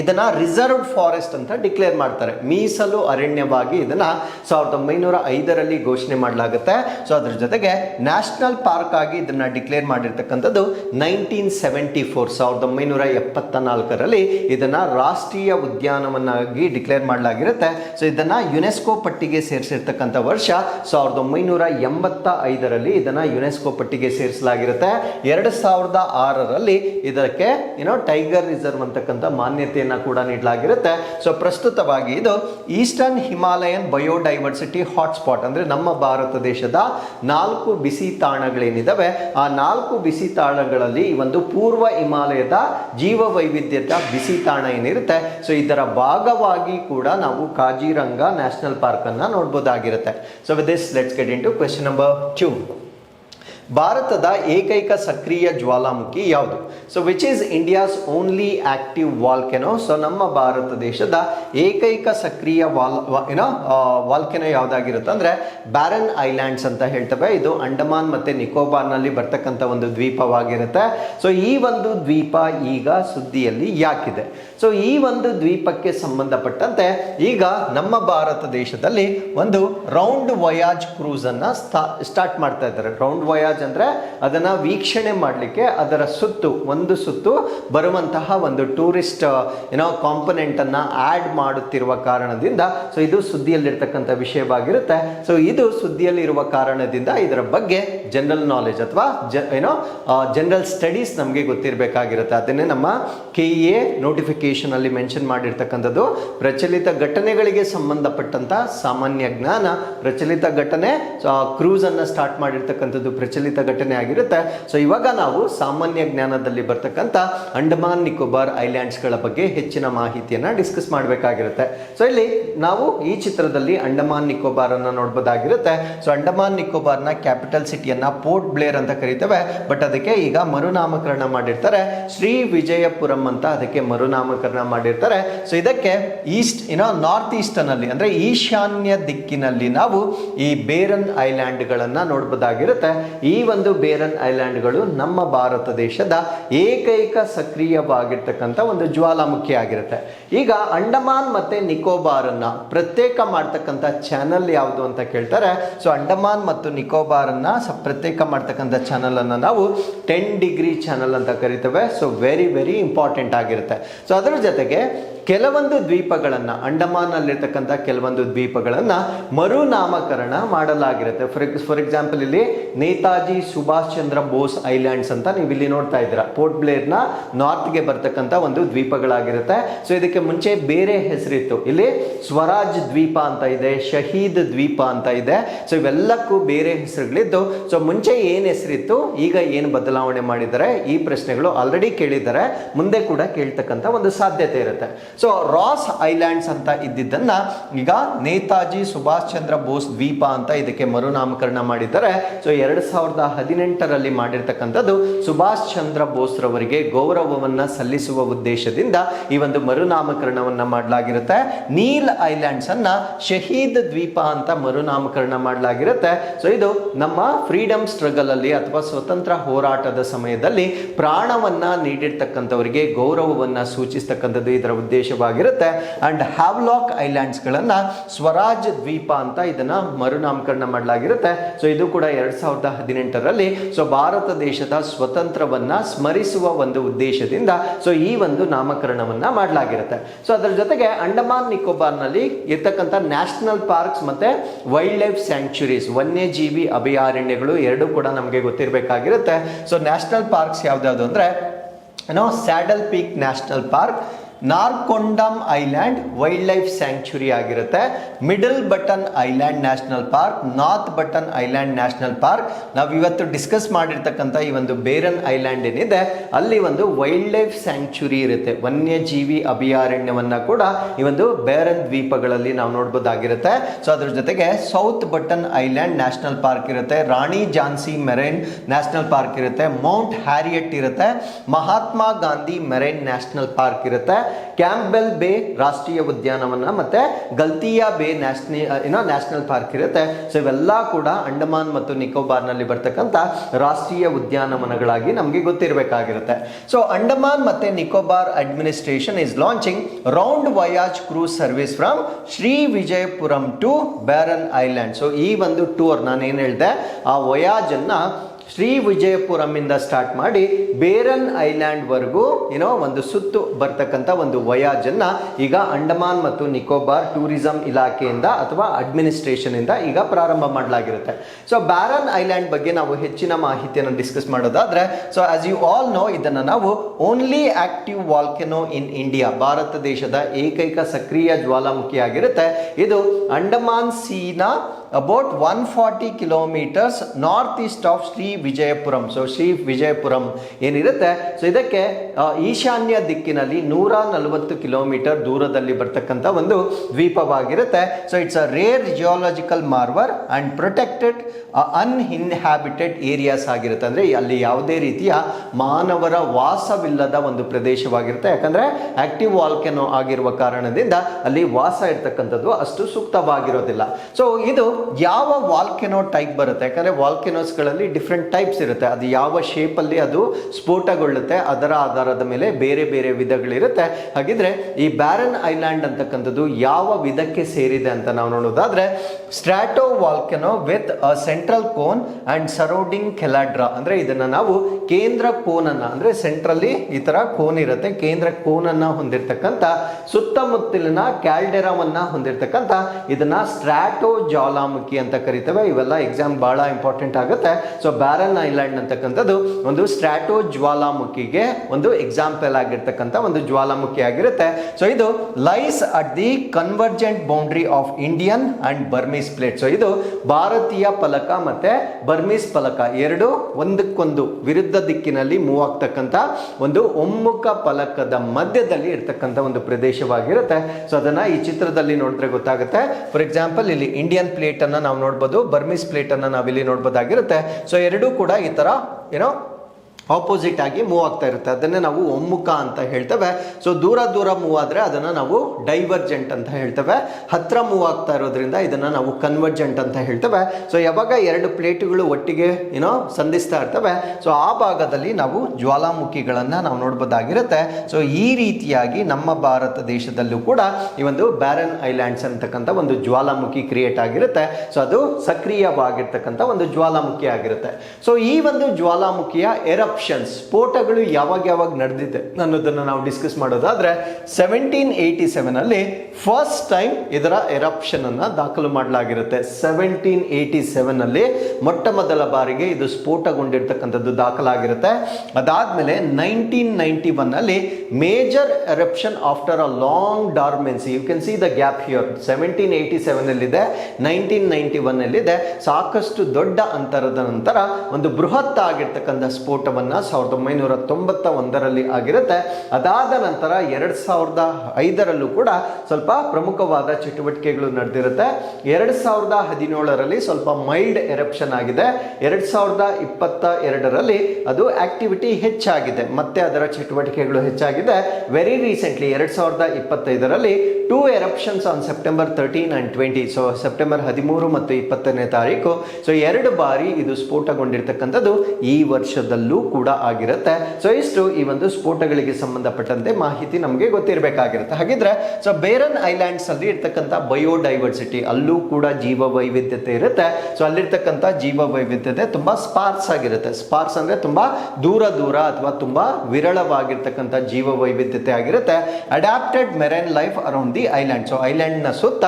ಇದನ್ನ ರಿಸರ್ವ್ಡ್ ಫಾರೆಸ್ಟ್ ಅಂತ ಡಿಕ್ಲೇರ್ ಮಾಡ್ತಾರೆ. ಮೀಸಲು ಅರಣ್ಯವಾಗಿ ಇದನ್ನು ಸಾವಿರದ ಒಂಬೈನೂರ ಐದರಲ್ಲಿ ಘೋಷಣೆ ಮಾಡಲಾಗುತ್ತೆ. ಸೊ ಅದ್ರ ಜೊತೆಗೆ ನ್ಯಾಷನಲ್ ಪಾರ್ಕ್ ಆಗಿ ಇದನ್ನು ಡಿಕ್ಲೇರ್ ಮಾಡಿರ್ತಕ್ಕಂಥದ್ದು ನೈನ್ಟೀನ್ ಸೆವೆಂಟಿ ಫೋರ್, ಸಾವಿರದ ಒಂಬೈನೂರ ಎಪ್ಪತ್ತ ನಾಲ್ಕರಲ್ಲಿ ಇದನ್ನು ರಾಷ್ಟ್ರೀಯ ಉದ್ಯಾನವನ್ನಾಗಿ ಡಿಕ್ಲೇರ್ ಮಾಡಲಾಗಿರುತ್ತೆ. ಸೊ ಇದನ್ನು ಯುನೆಸ್ಕೋ ಪಟ್ಟಿಗೆ ಸೇರಿಸಿರ್ತಕ್ಕಂಥ ವರ್ಷ ಸಾವಿರದ ಒಂಬೈನೂರ ಎಂಬತ್ತ ಐದರಲ್ಲಿ ಇದನ್ನು ಯುನೆಸ್ಕೋ ಪಟ್ಟಿಗೆ ಸೇರಿಸಲಾಗಿರುತ್ತೆ. ಎರಡು ಸಾವಿರದ ಆರರಲ್ಲಿ ಇದಕ್ಕೆ ಏನೋ ಟೈಗರ್ ರಿಸರ್ವ್ ಅಂತಕ್ಕಂಥ ಮಾನ್ಯತೆಯನ್ನ ಕೂಡ ನೀಡಲಾಗಿರುತ್ತೆ. ಸೊ ಪ್ರಸ್ತುತವಾಗಿ ಇದು ಈಸ್ಟರ್ನ್ ಹಿಮಾಲಯನ್ ಬಯೋಡೈವರ್ಸಿಟಿ ಹಾಟ್ಸ್ಪಾಟ್ ಅಂದ್ರೆ ನಮ್ಮ ಭಾರತ ದೇಶದ ನಾಲ್ಕು ಬಿಸಿ ತಾಣಗಳೇನಿದ್ದಾವೆ ಆ ನಾಲ್ಕು ಬಿಸಿ ತಾಣಗಳಲ್ಲಿ ಈ ಒಂದು ಪೂರ್ವ ಹಿಮಾಲಯದ ಜೀವ ವೈವಿಧ್ಯತೆ ಬಿಸಿ ತಾಣ ಏನಿರುತ್ತೆ. ಸೊ ಇದರ ಭಾಗವಾಗಿ ಕೂಡ ನಾವು ಕಾಜಿರಂಗ ನ್ಯಾಷನಲ್ ಪಾರ್ಕನ್ನು ನೋಡ್ಬೋದಾಗಿರುತ್ತೆ. So with this let's get into question number two ಭಾರತದ ಏಕೈಕ ಸಕ್ರಿಯ ಜ್ವಾಲಾಮುಖಿ ಯಾವುದು? So which is India's only active volcano so ನಮ್ಮ ಭಾರತ ದೇಶದ ಏಕೈಕ ಸಕ್ರಿಯ ವಾಲ್ ಏನೋ ವಾಲ್ಕೆನೋ ಯಾವುದಾಗಿರುತ್ತೆ ಅಂದರೆ ಬ್ಯಾರನ್ ಐಲ್ಯಾಂಡ್ಸ್ ಅಂತ ಹೇಳ್ತವೆ. ಇದು ಅಂಡಮಾನ್ ಮತ್ತು ನಿಕೋಬಾರ್ನಲ್ಲಿ ಬರ್ತಕ್ಕಂಥ ಒಂದು ದ್ವೀಪವಾಗಿರುತ್ತೆ. ಸೊ ಈ ಒಂದು ದ್ವೀಪ ಈಗ ಸುದ್ದಿಯಲ್ಲಿ ಯಾಕಿದೆ? ಸೊ ಈ ಒಂದು ದ್ವೀಪಕ್ಕೆ ಸಂಬಂಧಪಟ್ಟಂತೆ ಈಗ ನಮ್ಮ ಭಾರತ ದೇಶದಲ್ಲಿ ಒಂದು ರೌಂಡ್ ವಯಾಜ್ ಕ್ರೂಸನ್ನು ಸ್ಟಾ ಸ್ಟಾರ್ಟ್ ಮಾಡ್ತಾ ಇದ್ದಾರೆ. ರೌಂಡ್ ವಯಾಜ್ ಅಂದ್ರೆ ಅದನ್ನ ವೀಕ್ಷಣೆ ಮಾಡಲಿಕ್ಕೆ ಅದರ ಸುತ್ತು, ಒಂದು ಸುತ್ತು ಬರುವಂತಹ ಒಂದು ಟೂರಿಸ್ಟ್ ಏನೋ ಕಾಂಪೊನೆಂಟನ್ನು ಆ್ಯಡ್ ಮಾಡುತ್ತಿರುವ ಕಾರಣದಿಂದ ಸೊ ಇದು ಸುದ್ದಿಯಲ್ಲಿರ್ತಕ್ಕಂಥ ವಿಷಯವಾಗಿರುತ್ತೆ. ಸೊ ಇದು ಸುದ್ದಿಯಲ್ಲಿರುವ ಕಾರಣದಿಂದ ಇದರ ಬಗ್ಗೆ ಜನರಲ್ ನಾಲೆಜ್ ಅಥವಾ ಜ ಏನೋ ಜನರಲ್ ಸ್ಟಡೀಸ್ ನಮಗೆ ಗೊತ್ತಿರಬೇಕಾಗಿರುತ್ತೆ. ಅದನ್ನೇ ನಮ್ಮ ಕೆ ಎ ನೋಟಿಫಿಕೇಶನ್ ಅಲ್ಲಿ ಮೆನ್ಷನ್ ಮಾಡಿರ್ತಕ್ಕಂಥದ್ದು. ಪ್ರಚಲಿತ ಘಟನೆಗಳಿಗೆ ಸಂಬಂಧಪಟ್ಟಂತ ಸಾಮಾನ್ಯ ಜ್ಞಾನ, ಪ್ರಚಲಿತ ಘಟನೆ ಕ್ರೂಸ್ ಅನ್ನ ಸ್ಟಾರ್ಟ್ ಮಾಡಿರ್ತಕ್ಕಂಥದ್ದು ಪ್ರಚಲಿತ ಘಟನೆ ಆಗಿರುತ್ತೆ. ಸೊ ಇವಾಗ ನಾವು ಸಾಮಾನ್ಯ ಜ್ಞಾನದಲ್ಲಿ ಬರ್ತಕ್ಕಂಥ ಅಂಡಮಾನ್, ನಿಕೋಬಾರ್ ಐಲ್ಯಾಂಡ್ಸ್ಗಳ ಬಗ್ಗೆ ಹೆಚ್ಚಿನ ಮಾಹಿತಿಯನ್ನ ಡಿಸ್ಕಸ್ ಮಾಡಬೇಕಾಗಿರುತ್ತೆ. ಸೊ ಇಲ್ಲಿ ನಾವು ಈ ಚಿತ್ರದಲ್ಲಿ ಅಂಡಮಾನ್ ನಿಕೋಬಾರ್ ಅನ್ನ ನೋಡ್ಬೋದಾಗಿರುತ್ತೆ. ಸೊ ಅಂಡಮಾನ್, ನಿಕೋಬಾರ್ನ ಕ್ಯಾಪಿಟಲ್ ಸಿಟಿಯನ್ನ ಪೋರ್ಟ್ ಬ್ಲೇರ್ ಅಂತ ಕರೀತೇವೆ. ಬಟ್ ಅದಕ್ಕೆ ಈಗ ಮರುನಾಮಕರಣ ಮಾಡಿರ್ತಾರೆ. ಶ್ರೀ ವಿಜಯಪುರಂ ಅಂತ ಅದಕ್ಕೆ ಮರುನಾಮಕರಣ ಮಾಡಿರ್ತಾರೆ. ಸೊ ಇದಕ್ಕೆ ಈಸ್ಟ್, ಏನೋ ನಾರ್ತ್ ಈಸ್ಟರ್ನ್ ಅಲ್ಲಿ ಅಂದ್ರೆ ಈಶಾನ್ಯ ದಿಕ್ಕಿನಲ್ಲಿ ನಾವು ಈ ಬೇರನ್ ಐಲ್ಯಾಂಡ್ಗಳನ್ನು ನೋಡ್ಬೋದಾಗಿರುತ್ತೆ. ಈ ಒಂದು ಬೇರನ್ ಐಲ್ಯಾಂಡ್ಗಳು ನಮ್ಮ ಭಾರತ ದೇಶದ ಏಕೈಕ ಸಕ್ರಿಯವಾಗಿರ್ತಕ್ಕಂಥ ಒಂದು ಜ್ವಾಲಾಮುಖಿ ಆಗಿರುತ್ತೆ. ಈಗ ಅಂಡಮಾನ್ ಮತ್ತೆ ನಿಕೋಬಾರನ್ನ ಪ್ರತ್ಯೇಕ ಮಾಡ್ತಕ್ಕಂಥ ಚಾನಲ್ ಯಾವುದು ಅಂತ ಕೇಳ್ತಾರೆ, ಸೊ ಅಂಡಮಾನ್ ಮತ್ತು ನಿಕೋಬಾರನ್ನ ಪ್ರತ್ಯೇಕ ಮಾಡ್ತಕ್ಕಂಥ ಚಾನಲನ್ನು ನಾವು ಟೆನ್ ಡಿಗ್ರಿ ಚಾನಲ್ ಅಂತ ಕರಿತೇವೆ, ಸೊ ವೆರಿ ವೆರಿ ಇಂಪಾರ್ಟೆಂಟ್ ಆಗಿರುತ್ತೆ. ಸೊ ಅದರ ಜೊತೆಗೆ ಕೆಲವೊಂದು ದ್ವೀಪಗಳನ್ನು ಅಂಡಮಾನ್ನಲ್ಲಿರ್ತಕ್ಕಂಥ ಕೆಲವೊಂದು ದ್ವೀಪಗಳನ್ನು ಮರುನಾಮಕರಣ ಮಾಡಲಾಗಿರುತ್ತೆ. ಫಾರ್ ಫಾರ್ ಎಕ್ಸಾಂಪಲ್ ಇಲ್ಲಿ ನೇತಾಜಿ ಸುಭಾಷ್ ಚಂದ್ರ ಬೋಸ್ ಐಲ್ಯಾಂಡ್ಸ್ ಅಂತ ನೀವು ಇಲ್ಲಿ ನೋಡ್ತಾ ಇದ್ದೀರಾ. ಪೋರ್ಟ್ ಬ್ಲೇರ್ನ ನಾರ್ತ್ಗೆ ಬರ್ತಕ್ಕಂಥ ಒಂದು ದ್ವೀಪಗಳಾಗಿರುತ್ತೆ. ಸೊ, ಇದಕ್ಕೆ ಮುಂಚೆ ಬೇರೆ ಹೆಸರಿತ್ತು. ಇಲ್ಲಿ ಸ್ವರಾಜ್ ದ್ವೀಪ ಅಂತ ಇದೆ, ಶಹೀದ್ ದ್ವೀಪ ಅಂತ ಇದೆ. ಸೊ, ಇವೆಲ್ಲಕ್ಕೂ ಬೇರೆ ಹೆಸರುಗಳಿದ್ದು. ಸೊ, ಮುಂಚೆ ಏನು ಹೆಸರಿತ್ತು, ಈಗ ಏನು ಬದಲಾವಣೆ ಮಾಡಿದ್ದಾರೆ, ಈ ಪ್ರಶ್ನೆಗಳು ಆಲ್ರೆಡಿ ಕೇಳಿದ್ದಾರೆ. ಮುಂದೆ ಕೂಡ ಕೇಳ್ತಕ್ಕಂಥ ಒಂದು ಸಾಧ್ಯತೆ ಇರುತ್ತೆ. ಸೊ, ರಾಸ್ ಐಲ್ಯಾಂಡ್ಸ್ ಅಂತ ಇದ್ದಿದ್ದನ್ನ ಈಗ ನೇತಾಜಿ ಸುಭಾಷ್ ಚಂದ್ರ ಬೋಸ್ ದ್ವೀಪ ಅಂತ ಇದಕ್ಕೆ ಮರುನಾಮಕರಣ ಮಾಡಿದ್ದಾರೆ. ಸೊ, ಎರಡ್ ಹದಿನೆಂಟರಲ್ಲಿ ಮಾಡಿರ್ತಕ್ಕಂಥದ್ದು ಸುಭಾಷ್ ಚಂದ್ರ ಬೋಸ್ ರವರಿಗೆ ಗೌರವವನ್ನ ಸಲ್ಲಿಸುವ ಉದ್ದೇಶದಿಂದ ಈ ಒಂದು ಮರುನಾಮಕರಣವನ್ನ ಮಾಡಲಾಗಿರುತ್ತೆ. ನೀಲ್ ಐಲ್ಯಾಂಡ್ಸ್ ಅನ್ನ ಶಹೀದ್ ದ್ವೀಪ ಅಂತ ಮರುನಾಮಕರಣ ಮಾಡಲಾಗಿರುತ್ತೆ. ಸೊ ಇದು ನಮ್ಮ ಫ್ರೀಡಮ್ ಸ್ಟ್ರಗಲ್ ಅಲ್ಲಿ ಅಥವಾ ಸ್ವತಂತ್ರ ಹೋರಾಟದ ಸಮಯದಲ್ಲಿ ಪ್ರಾಣವನ್ನ ನೀಡಿರ್ತಕ್ಕಂಥವರಿಗೆ ಗೌರವವನ್ನ ಸೂಚಿಸ್ತಕ್ಕಂಥದ್ದು ಇದರ ಉದ್ದೇಶವಾಗಿರುತ್ತೆ. ಅಂಡ್ ಹ್ಯಾವ್ಲಾಕ್ ಐಲ್ಯಾಂಡ್ಸ್ಗಳನ್ನ ಸ್ವರಾಜ್ ದ್ವೀಪ ಅಂತ ಇದನ್ನ ಮರುನಾಮಕರಣ ಮಾಡಲಾಗಿರುತ್ತೆ. ಸೊ ಇದು ಕೂಡ ಎರಡ್ ಸಾವಿರದ ಹದಿನೆಂಟರಲ್ಲಿ ಸೊ ಭಾರತ ದೇಶದ ಸ್ವತಂತ್ರವನ್ನ ಸ್ಮರಿಸುವ ಒಂದು ಉದ್ದೇಶದಿಂದ ಸೊ ಈ ಒಂದು ನಾಮಕರಣವನ್ನ ಮಾಡಲಾಗಿರುತ್ತೆ. ಸೊ ಅದರ ಜೊತೆಗೆ ಅಂಡಮಾನ್ ನಿಕೋಬಾರ್ನಲ್ಲಿ ಇರ್ತಕ್ಕಂಥ ನ್ಯಾಷನಲ್ ಪಾರ್ಕ್ಸ್ ಮತ್ತೆ ವೈಲ್ಡ್ ಲೈಫ್ ಸ್ಯಾಂಕ್ಚುರೀಸ್, ವನ್ಯಜೀವಿ ಅಭಯಾರಣ್ಯಗಳು ಎರಡು ಕೂಡ ನಮಗೆ ಗೊತ್ತಿರಬೇಕಾಗಿರುತ್ತೆ. ಸೊ ನ್ಯಾಷನಲ್ ಪಾರ್ಕ್ಸ್ ಯಾವುದು ಅಂದ್ರೆ, ಏನೋ saddle peak national park Narcondam island wildlife sanctuary ಆಗಿರುತ್ತೆ. Middle button island national park, north button island national park. ನಾವು ಇವತ್ತು ಡಿಸ್ಕಸ್ ಮಾಡಿರ್ತಕ್ಕಂಥ ಈ ಒಂದು ಬೇರನ್ ಐಲ್ಯಾಂಡ್ ಏನಿದೆ, ಅಲ್ಲಿ ಒಂದು ವೈಲ್ಡ್ ಲೈಫ್ ಸ್ಯಾಂಕ್ಚುರಿ ಇರುತ್ತೆ. ವನ್ಯಜೀವಿ ಅಭಯಾರಣ್ಯವನ್ನು ಕೂಡ ಈ ಒಂದು ಬೇರನ್ ದ್ವೀಪಗಳಲ್ಲಿ ನಾವು ನೋಡ್ಬೋದಾಗಿರುತ್ತೆ. ಸೊ ಅದ್ರ ಜೊತೆಗೆ south button island national park ಇರುತ್ತೆ. Rani Jhansi marine national park ಇರುತ್ತೆ. ಮೌಂಟ್ ಹ್ಯಾರಿಯಟ್ ಇರುತ್ತೆ. Mahatma Gandhi marine national park ಇರುತ್ತೆ. ಕ್ಯಾಂಪ್ಬೆಲ್ ಬೇ ರಾಷ್ಟ್ರೀಯ ಉದ್ಯಾನವನ ಮತ್ತೆ ಗಲ್ತಿಯಾ ಬೇ ನ್ಯಾಷನಲ್ ಏನೋ ನ್ಯಾಷನಲ್ ಪಾರ್ಕ್ ಇರುತ್ತೆ. ಸೊ ಇವೆಲ್ಲ ಕೂಡ ಅಂಡಮಾನ್ ಮತ್ತು ನಿಕೋಬಾರ್ನಲ್ಲಿ ಬರ್ತಕ್ಕಂಥ ರಾಷ್ಟ್ರೀಯ ಉದ್ಯಾನವನಗಳಾಗಿ ನಮಗೆ ಗೊತ್ತಿರಬೇಕಾಗಿರುತ್ತೆ. ಸೊ ಅಂಡಮಾನ್ ಮತ್ತೆ Nicobar administration is launching round voyage cruise service from Shri Vijayapuram to Barren island so ಈ ಒಂದು ಟೂರ್ ನಾನು ಏನು ಹೇಳಿದೆ, ಆ ವಯಾಜ್ ಅನ್ನ ಶ್ರೀ ವಿಜಯಪುರಂಿಂದ ಸ್ಟಾರ್ಟ್ ಮಾಡಿ ಬೇರನ್ ಐಲ್ಯಾಂಡ್ವರೆಗೂ ಏನೋ ಒಂದು ಸುತ್ತು ಬರ್ತಕ್ಕಂಥ ಒಂದು ವಯಾಜನ್ನು ಈಗ ಅಂಡಮಾನ್ ಮತ್ತು ನಿಕೋಬಾರ್ ಟೂರಿಸಂ ಇಲಾಖೆಯಿಂದ ಅಥವಾ ಅಡ್ಮಿನಿಸ್ಟ್ರೇಷನಿಂದ ಈಗ ಪ್ರಾರಂಭ ಮಾಡಲಾಗಿರುತ್ತೆ. ಸೊ ಬ್ಯಾರನ್ ಐಲ್ಯಾಂಡ್ ಬಗ್ಗೆ ನಾವು ಹೆಚ್ಚಿನ ಮಾಹಿತಿಯನ್ನು ಡಿಸ್ಕಸ್ ಮಾಡೋದಾದರೆ so as you all know ಇದನ್ನು ನಾವು only active volcano in India Bharat ದೇಶದ ಏಕೈಕ ಸಕ್ರಿಯ ಜ್ವಾಲಾಮುಖಿಯಾಗಿರುತ್ತೆ. ಇದು ಅಂಡಮಾನ್ ಸೀನಾ about one forty kilometres north east of Shri Vijayapuram so Shri Vijayapuram ಏನಿರುತ್ತೆ? ಸೊ ಇದಕ್ಕೆ ಈಶಾನ್ಯ ದಿಕ್ಕಿನಲ್ಲಿ ನೂರ ನಲವತ್ತು ಕಿಲೋಮೀಟರ್ ದೂರದಲ್ಲಿ ಬರ್ತಕ್ಕಂಥ ಒಂದು ದ್ವೀಪವಾಗಿರುತ್ತೆ. So it's a rare geological marvel and protected uninhabited areas ಆಗಿರುತ್ತೆ. ಅಂದರೆ ಅಲ್ಲಿ ಯಾವುದೇ ರೀತಿಯ ಮಾನವರ ವಾಸವಿಲ್ಲದ ಒಂದು ಪ್ರದೇಶವಾಗಿರುತ್ತೆ. ಯಾಕಂದರೆ ಆಕ್ಟಿವ್ ವಾಲ್ಕೆನೋ ಆಗಿರುವ ಕಾರಣದಿಂದ ಅಲ್ಲಿ ವಾಸ ಇರ್ತಕ್ಕಂಥದ್ದು ಅಷ್ಟು ಸೂಕ್ತವಾಗಿರೋದಿಲ್ಲ. ಸೊ ಇದು ಯಾವ ವಾಲ್ಕೆನೋ ಟೈಪ್ ಬರುತ್ತೆ? ಯಾಕಂದರೆ ವಾಲ್ಕೆನೋಸ್ಗಳಲ್ಲಿ ಡಿಫ್ರೆಂಟ್ ಟೈಪ್ಸ್ ಇರುತ್ತೆ. ಅದು ಯಾವ ಶೇಪಲ್ಲಿ ಅದು ಸ್ಫೋಟಗೊಳ್ಳುತ್ತೆ, ಅದರ ಆಧಾರದ ಮೇಲೆ ಬೇರೆ ಬೇರೆ ವಿಧಗಳಿರುತ್ತೆ. ಹಾಗಿದ್ರೆ ಈ ಬ್ಯಾರನ್ ಐಲ್ಯಾಂಡ್ ಅಂತಕ್ಕಂಥದ್ದು ಯಾವ ವಿಧಕ್ಕೆ ಸೇರಿದೆ ಅಂತ ನಾವು ನೋಡೋದಾದ್ರೆ strato volcano with a central cone and surrounding caldera ಅಂದರೆ ಇದನ್ನು ನಾವು ಕೇಂದ್ರ ಕೋನನ್ನು, ಅಂದರೆ ಸೆಂಟ್ರಲ್ಲಿ ಈ ಥರ ಕೋನ್ ಇರುತ್ತೆ, ಕೇಂದ್ರ ಕೋನನ್ನು ಹೊಂದಿರತಕ್ಕಂಥ ಸುತ್ತಮುತ್ತಲಿನ ಕ್ಯಾಲ್ಡೆರಾವನ್ನು ಹೊಂದಿರತಕ್ಕಂಥ ಇದನ್ನು ಸ್ಟ್ರಾಟೋ ಜ್ವಾಲಾಮುಖಿ ಅಂತ ಕರಿತೇವೆ, ಇವೆಲ್ಲ ಎಕ್ಸಾಮ್ ಬಹಳ ಇಂಪಾರ್ಟೆಂಟ್ ಆಗುತ್ತೆ. ಸೊ ಬ್ಯಾರನ್ ಐಲ್ಯಾಂಡ್ ಅಂತಕ್ಕಂಥದ್ದು ಒಂದು ಸ್ಟ್ರಾಟೋ ಜ್ವಾಲಾಮುಖಿಗೆ ಒಂದು ಎಕ್ಸಾಂಪಲ್ ಆಗಿರ್ತಕ್ಕಂಥ ಒಂದು ಜ್ವಾಲಾಮುಖಿ ಆಗಿರುತ್ತೆ. ಸೊ ಇದು lies at the convergent boundary of Indian and Burmese plate so ಇದು ಭಾರತೀಯ ಫಲಕ ಮತ್ತೆ ಬರ್ಮೀಸ್ ಫಲಕ ಎರಡು ಒಂದಕ್ಕೊಂದು ವಿರುದ್ಧ ದಿಕ್ಕಿನಲ್ಲಿ ಮೂವ್ ಆಗ್ತಕ್ಕಂಥ ಒಂದು ಒಮ್ಮುಖ ಫಲಕದ ಮಧ್ಯದಲ್ಲಿ ಇರ್ತಕ್ಕಂಥ ಒಂದು ಪ್ರದೇಶವಾಗಿರುತ್ತೆ. ಸೊ ಅದನ್ನ ಈ ಚಿತ್ರದಲ್ಲಿ ನೋಡಿದ್ರೆ ಗೊತ್ತಾಗುತ್ತೆ. ಫಾರ್ ಎಕ್ಸಾಂಪಲ್ ಇಲ್ಲಿ ಇಂಡಿಯನ್ ಪ್ಲೇಟ್ ಅನ್ನ ನಾವು ನೋಡ್ಬೋದು ಬರ್ಮಿಸ್ ಪ್ಲೇಟನ್ನು ನಾವಿಲ್ಲಿ ನೋಡ್ಬೋದಾಗಿರುತ್ತೆ. ಸೊ ಎರಡೂ ಕೂಡ ಈ ಥರ ಏನೋ ಆಪೋಸಿಟ್ ಆಗಿ ಮೂವ್ ಆಗ್ತಾ ಇರುತ್ತೆ. ಅದನ್ನೇ ನಾವು ಒಮ್ಮುಖ ಅಂತ ಹೇಳ್ತೇವೆ. ಸೊ ದೂರ ದೂರ ಮೂವ್ ಆದರೆ ಅದನ್ನು ನಾವು ಡೈವರ್ಜೆಂಟ್ ಅಂತ ಹೇಳ್ತೇವೆ. ಹತ್ರ ಮೂವ್ ಆಗ್ತಾ ಇರೋದ್ರಿಂದ ಇದನ್ನು ನಾವು ಕನ್ವರ್ಜೆಂಟ್ ಅಂತ ಹೇಳ್ತೇವೆ. ಸೊ ಯಾವಾಗ ಎರಡು ಪ್ಲೇಟುಗಳು ಒಟ್ಟಿಗೆ ಏನೋ ಸಂಧಿಸ್ತಾ ಇರ್ತವೆ. ಸೊ ಆ ಭಾಗದಲ್ಲಿ ನಾವು ಜ್ವಾಲಾಮುಖಿಗಳನ್ನು ನಾವು ನೋಡ್ಬೋದಾಗಿರುತ್ತೆ. ಸೊ ಈ ರೀತಿಯಾಗಿ ನಮ್ಮ ಭಾರತ ದೇಶದಲ್ಲೂ ಕೂಡ ಈ ಒಂದು ಬ್ಯಾರನ್ ಐಲ್ಯಾಂಡ್ಸ್ ಅಂತಕ್ಕಂಥ ಒಂದು ಜ್ವಾಲಾಮುಖಿ ಕ್ರಿಯೇಟ್ ಆಗಿರುತ್ತೆ. ಸೊ ಅದು ಸಕ್ರಿಯವಾಗಿರ್ತಕ್ಕಂಥ ಒಂದು ಜ್ವಾಲಾಮುಖಿ ಆಗಿರುತ್ತೆ. ಸೊ ಈ ಒಂದು ಜ್ವಾಲಾಮುಖಿಯ ಎರಪ್ಷನ್ಸ್ ಸ್ಫೋಟಗಳು ಯಾವಾಗ ಯಾವಾಗ ನಡೆದಿದೆ ಅನ್ನೋದನ್ನು ನಾವು ಡಿಸ್ಕಸ್ ಮಾಡೋದಾದ್ರೆ ಸೆವೆಂಟೀನ್ ಏಯ್ಟಿ ಸೆವೆನ್ ಅಲ್ಲಿ ಫಸ್ಟ್ ಟೈಮ್ ಇದರ ಎರಪ್ಷನ್ ಅನ್ನ ದಾಖಲು ಮಾಡಲಾಗಿರುತ್ತೆ. ಸೆವೆಂಟೀನ್ ಏಯ್ಟಿ ಸೆವೆನ್ ಅಲ್ಲಿ ಮೊಟ್ಟ ಮೊದಲ ಬಾರಿಗೆ ಇದು ಸ್ಫೋಟಗೊಂಡಿರ್ತಕ್ಕಂಥದ್ದು ದಾಖಲಾಗಿರುತ್ತೆ. ಅದಾದ್ಮೇಲೆ ನೈನ್ಟೀನ್ ನೈಂಟಿ ಒನ್ ಅಲ್ಲಿ major eruption after a long dormancy you can see the gap here seventeen eighty ಅಲ್ಲಿದೆ ನೈನ್ಟೀನ್ ನೈನ್ಟಿ ಒನ್ ಅಲ್ಲಿದೆ. ಸಾಕಷ್ಟು ದೊಡ್ಡ ಅಂತರದ ನಂತರ ಒಂದು ಬೃಹತ್ ಆಗಿರ್ತಕ್ಕಂಥ ಸ್ಫೋಟವನ್ನ ಸಾವಿರದ ಒಂಬೈನೂರ ತೊಂಬತ್ತ ಒಂದರಲ್ಲಿ ಆಗಿರುತ್ತೆ. ಅದಾದ ನಂತರ ಎರಡು ಸಾವಿರದ ಐದರಲ್ಲೂ ಕೂಡ ಸ್ವಲ್ಪ ಪ್ರಮುಖವಾದ ಚಟುವಟಿಕೆಗಳು ನಡೆದಿರುತ್ತೆ. ಎರಡು ಸಾವಿರದ ಹದಿನೇಳರಲ್ಲಿ ಸ್ವಲ್ಪ ಮೈಲ್ಡ್ ಎರಪ್ಷನ್ ಆಗಿದೆ. ಎರಡು ಸಾವಿರದ ಇಪ್ಪತ್ತ ಎರಡರಲ್ಲಿ ಅದು ಆಕ್ಟಿವಿಟಿ ಹೆಚ್ಚಾಗಿದೆ. ಮತ್ತೆ ಅದರ ಚಟುವಟಿಕೆಗಳು ಹೆಚ್ಚಾಗಿದೆ. ವೆರಿ ರೀಸೆಂಟ್ಲಿ ಎರಡು ಸಾವಿರದ ಇಪ್ಪತ್ತೈದರಲ್ಲಿ two eruptions on September thirteen and twenty so September ಹದಿಮೂರು ಮತ್ತು ಇಪ್ಪತ್ತನೇ ತಾರೀಕು. ಸೊ ಎರಡು ಬಾರಿ ಇದು ಸ್ಫೋಟಗೊಂಡಿರ್ತಕ್ಕಂಥದ್ದು ಈ ವರ್ಷದಲ್ಲೂ ಕೂಡ ಆಗಿರುತ್ತೆ. ಸೊ ಇಷ್ಟು ಈ ಒಂದು ಸ್ಫೋಟಗಳಿಗೆ ಸಂಬಂಧಪಟ್ಟಂತೆ ಮಾಹಿತಿ ನಮಗೆ ಗೊತ್ತಿರಬೇಕಾಗಿರುತ್ತೆ. ಹಾಗಿದ್ರೆ ಸೊ ಬೇರನ್ ಐಲ್ಯಾಂಡ್ಸ್ ಅಲ್ಲಿ ಇರ್ತಕ್ಕಂಥ ಬಯೋಡೈವರ್ಸಿಟಿ ಅಲ್ಲೂ ಕೂಡ ಜೀವ ವೈವಿಧ್ಯತೆ ಇರುತ್ತೆ. ಸೊ ಅಲ್ಲಿರ್ತಕ್ಕಂಥ ಜೀವ ವೈವಿಧ್ಯತೆ ತುಂಬಾ ಸ್ಪಾರ್ಸ್ ಆಗಿರುತ್ತೆ. ಸ್ಪಾರ್ಸ್ ಅಂದ್ರೆ ತುಂಬಾ ದೂರ ದೂರ ಅಥವಾ ತುಂಬಾ ವಿರಳವಾಗಿರ್ತಕ್ಕಂಥ ಜೀವ ವೈವಿಧ್ಯತೆ ಆಗಿರುತ್ತೆ. Adapted marine life around the island so ಐಲ್ಯಾಂಡ್ನ ಸುತ್ತ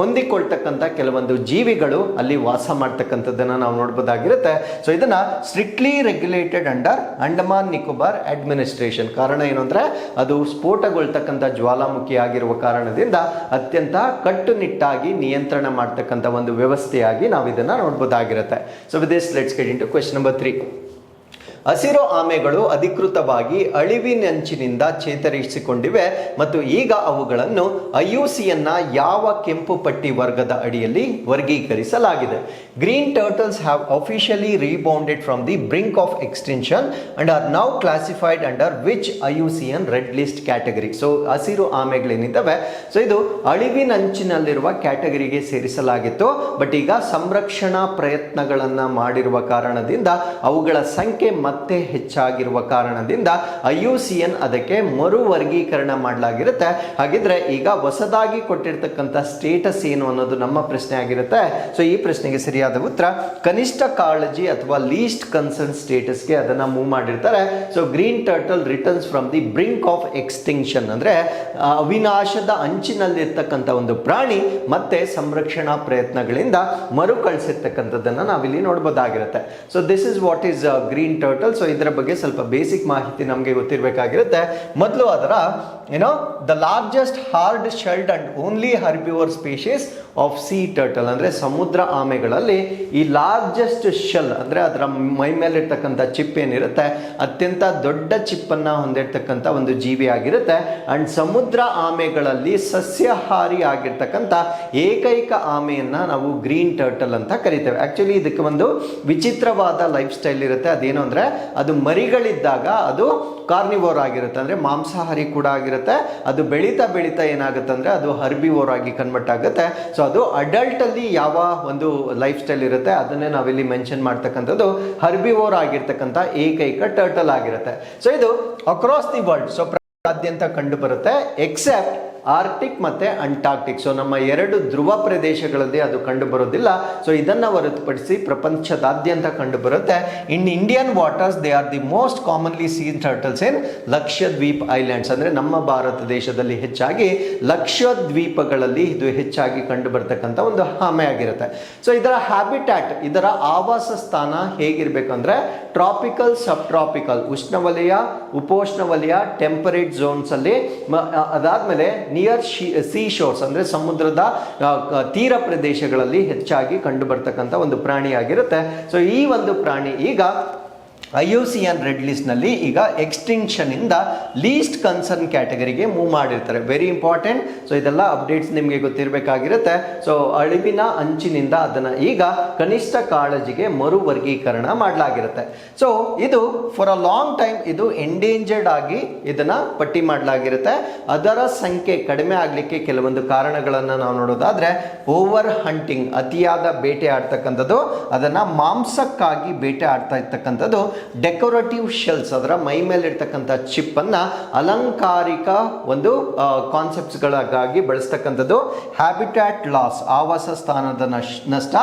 ಹೊಂದಿಕೊಳ್ತಕ್ಕಂಥ ಕೆಲವೊಂದು ಜೀವಿಗಳು ಅಲ್ಲಿ ವಾಸ ಮಾಡ್ತಕ್ಕಂಥದ್ದನ್ನ ನಾವು ನೋಡಬಹುದಾಗಿರುತ್ತೆ ಸೊ ಇದನ್ನ strictly regulated under Andaman Nicobar administration. ಕಾರಣ ಏನು ಅಂದರೆ ಅದು ಸ್ಫೋಟಗೊಳ್ತಕ್ಕಂಥ ಜ್ವಾಲಾಮುಖಿ ಆಗಿರುವ ಕಾರಣದಿಂದ ಅತ್ಯಂತ ಕಟ್ಟುನಿಟ್ಟಾಗಿ ನಿಯಂತ್ರಣ ಮಾಡ್ತಕ್ಕಂಥ ಒಂದು ವ್ಯವಸ್ಥೆಯಾಗಿ ನಾವು ಇದನ್ನು ನೋಡ್ಬೋದಾಗಿರುತ್ತೆ. So with this let's get into question number three ಹಸಿರು ಆಮೆಗಳು ಅಧಿಕೃತವಾಗಿ ಅಳಿವಿನಂಚಿನಿಂದ ಚೇತರಿಸಿಕೊಂಡಿವೆ ಮತ್ತು ಈಗ ಅವುಗಳನ್ನು ಐಯುಸಿಯನ್ನ ಯಾವ ಕೆಂಪು ಪಟ್ಟಿ ವರ್ಗದ ಅಡಿಯಲ್ಲಿ ವರ್ಗೀಕರಿಸಲಾಗಿದೆ. Green turtles have officially rebounded from the brink of extension and are now classified under which IUCN red list category. So, ಹಸಿರು ಆಮೆಗಳೇನಿದ್ದಾವೆ? ಸೊ, ಇದು ಅಳಿವಿನಂಚಿನಲ್ಲಿರುವ ಕ್ಯಾಟಗರಿಗೆ ಸೇರಿಸಲಾಗಿತ್ತು. ಬಟ್ ಈಗ ಸಂರಕ್ಷಣಾ ಪ್ರಯತ್ನಗಳನ್ನು ಮಾಡಿರುವ ಕಾರಣದಿಂದ ಅವುಗಳ ಸಂಖ್ಯೆ ಹೆಚ್ಚಾಗಿರುವ ಕಾರಣದಿಂದ ಐ ಅದಕ್ಕೆ ಮರು ವರ್ಗೀಕರಣ ಮಾಡಲಾಗಿರುತ್ತೆ. ಹಾಗಿದ್ರೆ ಈಗ ಹೊಸದಾಗಿ ಕೊಟ್ಟಿರ್ತಕ್ಕಂಥ ಸ್ಟೇಟಸ್ ಏನು ಅನ್ನೋದು ನಮ್ಮ ಪ್ರಶ್ನೆ ಆಗಿರುತ್ತೆ. ಸೊ ಈ ಪ್ರಶ್ನೆಗೆ ಸರಿಯಾದ ಉತ್ತರ, ಕನಿಷ್ಠ ಕಾಳಜಿ ಅಥವಾ ಲೀಸ್ಟ್ ಕನ್ಸರ್ನ್ ಸ್ಟೇಟಸ್ಗೆ ಅದನ್ನ ಮೂವ್ ಮಾಡಿರ್ತಾರೆ. So green turtle returns from the brink of extinction ಅಂದ್ರೆ ಅವಿನಾಶದ ಅಂಚಿನಲ್ಲಿರ್ತಕ್ಕಂಥ ಒಂದು ಪ್ರಾಣಿ ಮತ್ತೆ ಸಂರಕ್ಷಣಾ ಪ್ರಯತ್ನಗಳಿಂದ ಮರುಕಳಿಸಿರ್ತಕ್ಕಂಥದ್ದನ್ನ ನಾವಿಲ್ಲಿ ನೋಡಬಹುದಾಗಿರುತ್ತೆ so this is what is green turtle so ಇದರ ಬಗ್ಗೆ ಸ್ವಲ್ಪ ಬೇಸಿಕ್ ಮಾಹಿತಿ ನಮಗೆ ಗೊತ್ತಿರಬೇಕಾಗಿರುತ್ತೆ. ಮೊದಲು ಅದರ ಏನೋ the largest hard shelled and only herbivore species of sea turtle ಅಂದರೆ ಸಮುದ್ರ ಆಮೆಗಳಲ್ಲಿ ಈ ಲಾರ್ಜೆಸ್ಟ್ ಶೆಲ್ ಅಂದರೆ ಅದರ ಮೈ ಮೇಲೆ ಇರ್ತಕ್ಕಂಥ ಚಿಪ್ ಏನಿರುತ್ತೆ, ಅತ್ಯಂತ ದೊಡ್ಡ ಚಿಪ್ಪನ್ನು ಹೊಂದಿರತಕ್ಕಂಥ ಒಂದು ಜೀವಿ ಆಗಿರುತ್ತೆ. ಆ್ಯಂಡ್ ಸಮುದ್ರ ಆಮೆಗಳಲ್ಲಿ ಸಸ್ಯಾಹಾರಿ ಆಗಿರ್ತಕ್ಕಂಥ ಏಕೈಕ ಆಮೆಯನ್ನು ನಾವು ಗ್ರೀನ್ ಟರ್ಟಲ್ ಅಂತ ಕರಿತೇವೆ. ಆ್ಯಕ್ಚುಲಿ ಇದಕ್ಕೆ ಒಂದು ವಿಚಿತ್ರವಾದ ಲೈಫ್ ಸ್ಟೈಲ್ ಇರುತ್ತೆ. ಅದೇನು ಅಂದರೆ ಅದು ಮರಿಗಳಿದ್ದಾಗ ಅದು ಕಾರ್ನಿವೋರ್ ಆಗಿರುತ್ತೆ. ಅಂದರೆ ಮಾಂಸಾಹಾರಿ ಕೂಡ ಆಗಿರುತ್ತೆ. ಅದು ಬೆಳೀತಾ ಬೆಳೀತಾ ಏನಾಗುತ್ತೆ ಅಂದರೆ ಅದು ಹರ್ಬಿವೋರ್ ಆಗಿ ಕನ್ವರ್ಟ್ ಆಗುತ್ತೆ. ಸೊ ಅದು ಅಡಲ್ಟ್ ಅಲ್ಲಿ ಯಾವ ಒಂದು ಲೈಫ್ ಸ್ಟೈಲ್ ಇರುತ್ತೆ, ಅದನ್ನೇ ನಾವಿಲ್ಲಿ ಮೆನ್ಷನ್ ಮಾಡ್ತಕ್ಕಂಥದ್ದು ಹರ್ಬಿವೋರ್ ಆಗಿರ್ತಕ್ಕಂಥ ಏಕೈಕ ಟರ್ಟಲ್ ಆಗಿರುತ್ತೆ. ಸೊ ಇದು ಅಕ್ರಾಸ್ ದಿ ವರ್ಲ್ಡ್ ಸೊ ಪ್ರಾದ್ಯಂತ ಕಂಡು ಬರುತ್ತೆ ಎಕ್ಸೆಪ್ಟ್ ಆರ್ಟಿಕ್ ಮತ್ತೆ ಅಂಟಾರ್ಕ್ಟಿಕ್ ಸೊ ನಮ್ಮ ಎರಡು ಧ್ರುವ ಪ್ರದೇಶಗಳಲ್ಲಿ ಅದು ಕಂಡುಬರೋದಿಲ್ಲ. ಸೊ ಇದನ್ನು ಹೊರತುಪಡಿಸಿ ಪ್ರಪಂಚದಾದ್ಯಂತ ಕಂಡುಬರುತ್ತೆ. In Indian waters they are the most commonly seen turtles in Lakshadweep islands ಅಂದ್ರೆ ನಮ್ಮ ಭಾರತ ದೇಶದಲ್ಲಿ ಹೆಚ್ಚಾಗಿ ಲಕ್ಷದ್ವೀಪಗಳಲ್ಲಿ ಇದು ಹೆಚ್ಚಾಗಿ ಕಂಡು ಬರ್ತಕ್ಕಂಥ ಒಂದು ಆಮೆ ಆಗಿರುತ್ತೆ. ಸೊ ಇದರ ಹ್ಯಾಬಿಟ್ಯಾಟ್ ಇದರ ಆವಾಸ ಸ್ಥಾನ ಹೇಗಿರಬೇಕಂದ್ರೆ ಟ್ರಾಪಿಕಲ್ ಸಬ್ ಟ್ರಾಪಿಕಲ್ ಉಷ್ಣವಲಯ, ಉಪೋಷ್ಣವಲಯ ಟೆಂಪರೇಟ್ ಝೋನ್ಸ್ ಅಲ್ಲಿ ಮ- ಅ- ಅದಾದ್ಮೇಲೆ ನಿಯರ್ ಸೀ ಶೋರ್ಸ್ ಅಂದ್ರೆ ಸಮುದ್ರದ ತೀರ ಪ್ರದೇಶಗಳಲ್ಲಿ ಹೆಚ್ಚಾಗಿ ಕಂಡು ಬರ್ತಕ್ಕಂಥ ಒಂದು ಪ್ರಾಣಿಯಾಗಿರುತ್ತೆ. ಸೊ ಈ ಒಂದು ಪ್ರಾಣಿ ಈಗ I U C N red ಲಿಸ್ಟ್ನಲ್ಲಿ ಈಗ ಎಕ್ಸ್ಟಿಂಕ್ಷನ್ ಇಂದ ಲೀಸ್ಟ್ ಕನ್ಸರ್ನ್ ಕ್ಯಾಟಗರಿಗೆ ಮೂವ್ ಮಾಡಿರ್ತಾರೆ. ವೆರಿ ಇಂಪಾರ್ಟೆಂಟ್ ಸೊ ಇದೆಲ್ಲ ಅಪ್ಡೇಟ್ಸ್ ನಿಮಗೆ ಗೊತ್ತಿರಬೇಕಾಗಿರುತ್ತೆ. ಸೊ ಅಳಿವಿನ ಅಂಚಿನಿಂದ ಅದನ್ನು ಈಗ ಕನಿಷ್ಠ ಕಾಳಜಿಗೆ ಮರು ವರ್ಗೀಕರಣ ಮಾಡಲಾಗಿರುತ್ತೆ. ಸೊ ಇದು ಫಾರ್ ಅ ಲಾಂಗ್ ಟೈಮ್ ಇದು ಎಂಡೇಂಜರ್ಡ್ ಆಗಿ ಇದನ್ನು ಪಟ್ಟಿ ಮಾಡಲಾಗಿರುತ್ತೆ. ಅದರ ಸಂಖ್ಯೆ ಕಡಿಮೆ ಆಗಲಿಕ್ಕೆ ಕೆಲವೊಂದು ಕಾರಣಗಳನ್ನು ನಾವು ನೋಡೋದಾದರೆ ಓವರ್ ಹಂಟಿಂಗ್ ಅತಿಯಾದ ಬೇಟೆ ಆಡ್ತಕ್ಕಂಥದ್ದು, ಅದನ್ನು ಮಾಂಸಕ್ಕಾಗಿ ಬೇಟೆ ಆಡ್ತಾ ಇರ್ತಕ್ಕಂಥದ್ದು ಡೆಕೋರೇಟಿವ್ ಶೆಲ್ಸ್, ಅದರ ಮೈ ಮೇಲೆ ಇರ್ತಕ್ಕಂಥ ಚಿಪ್ಪನ್ನು ಅಲಂಕಾರಿಕ ಒಂದು ಕಾನ್ಸೆಪ್ಟ್ಸ್ಗಳಿಗಾಗಿ ಬಳಸ್ತಕ್ಕಂಥದ್ದು. ಹ್ಯಾಬಿಟ್ಯಾಟ್ ಲಾಸ್ ಆವಾಸ ಸ್ಥಾನದ ನಷ್ಟ.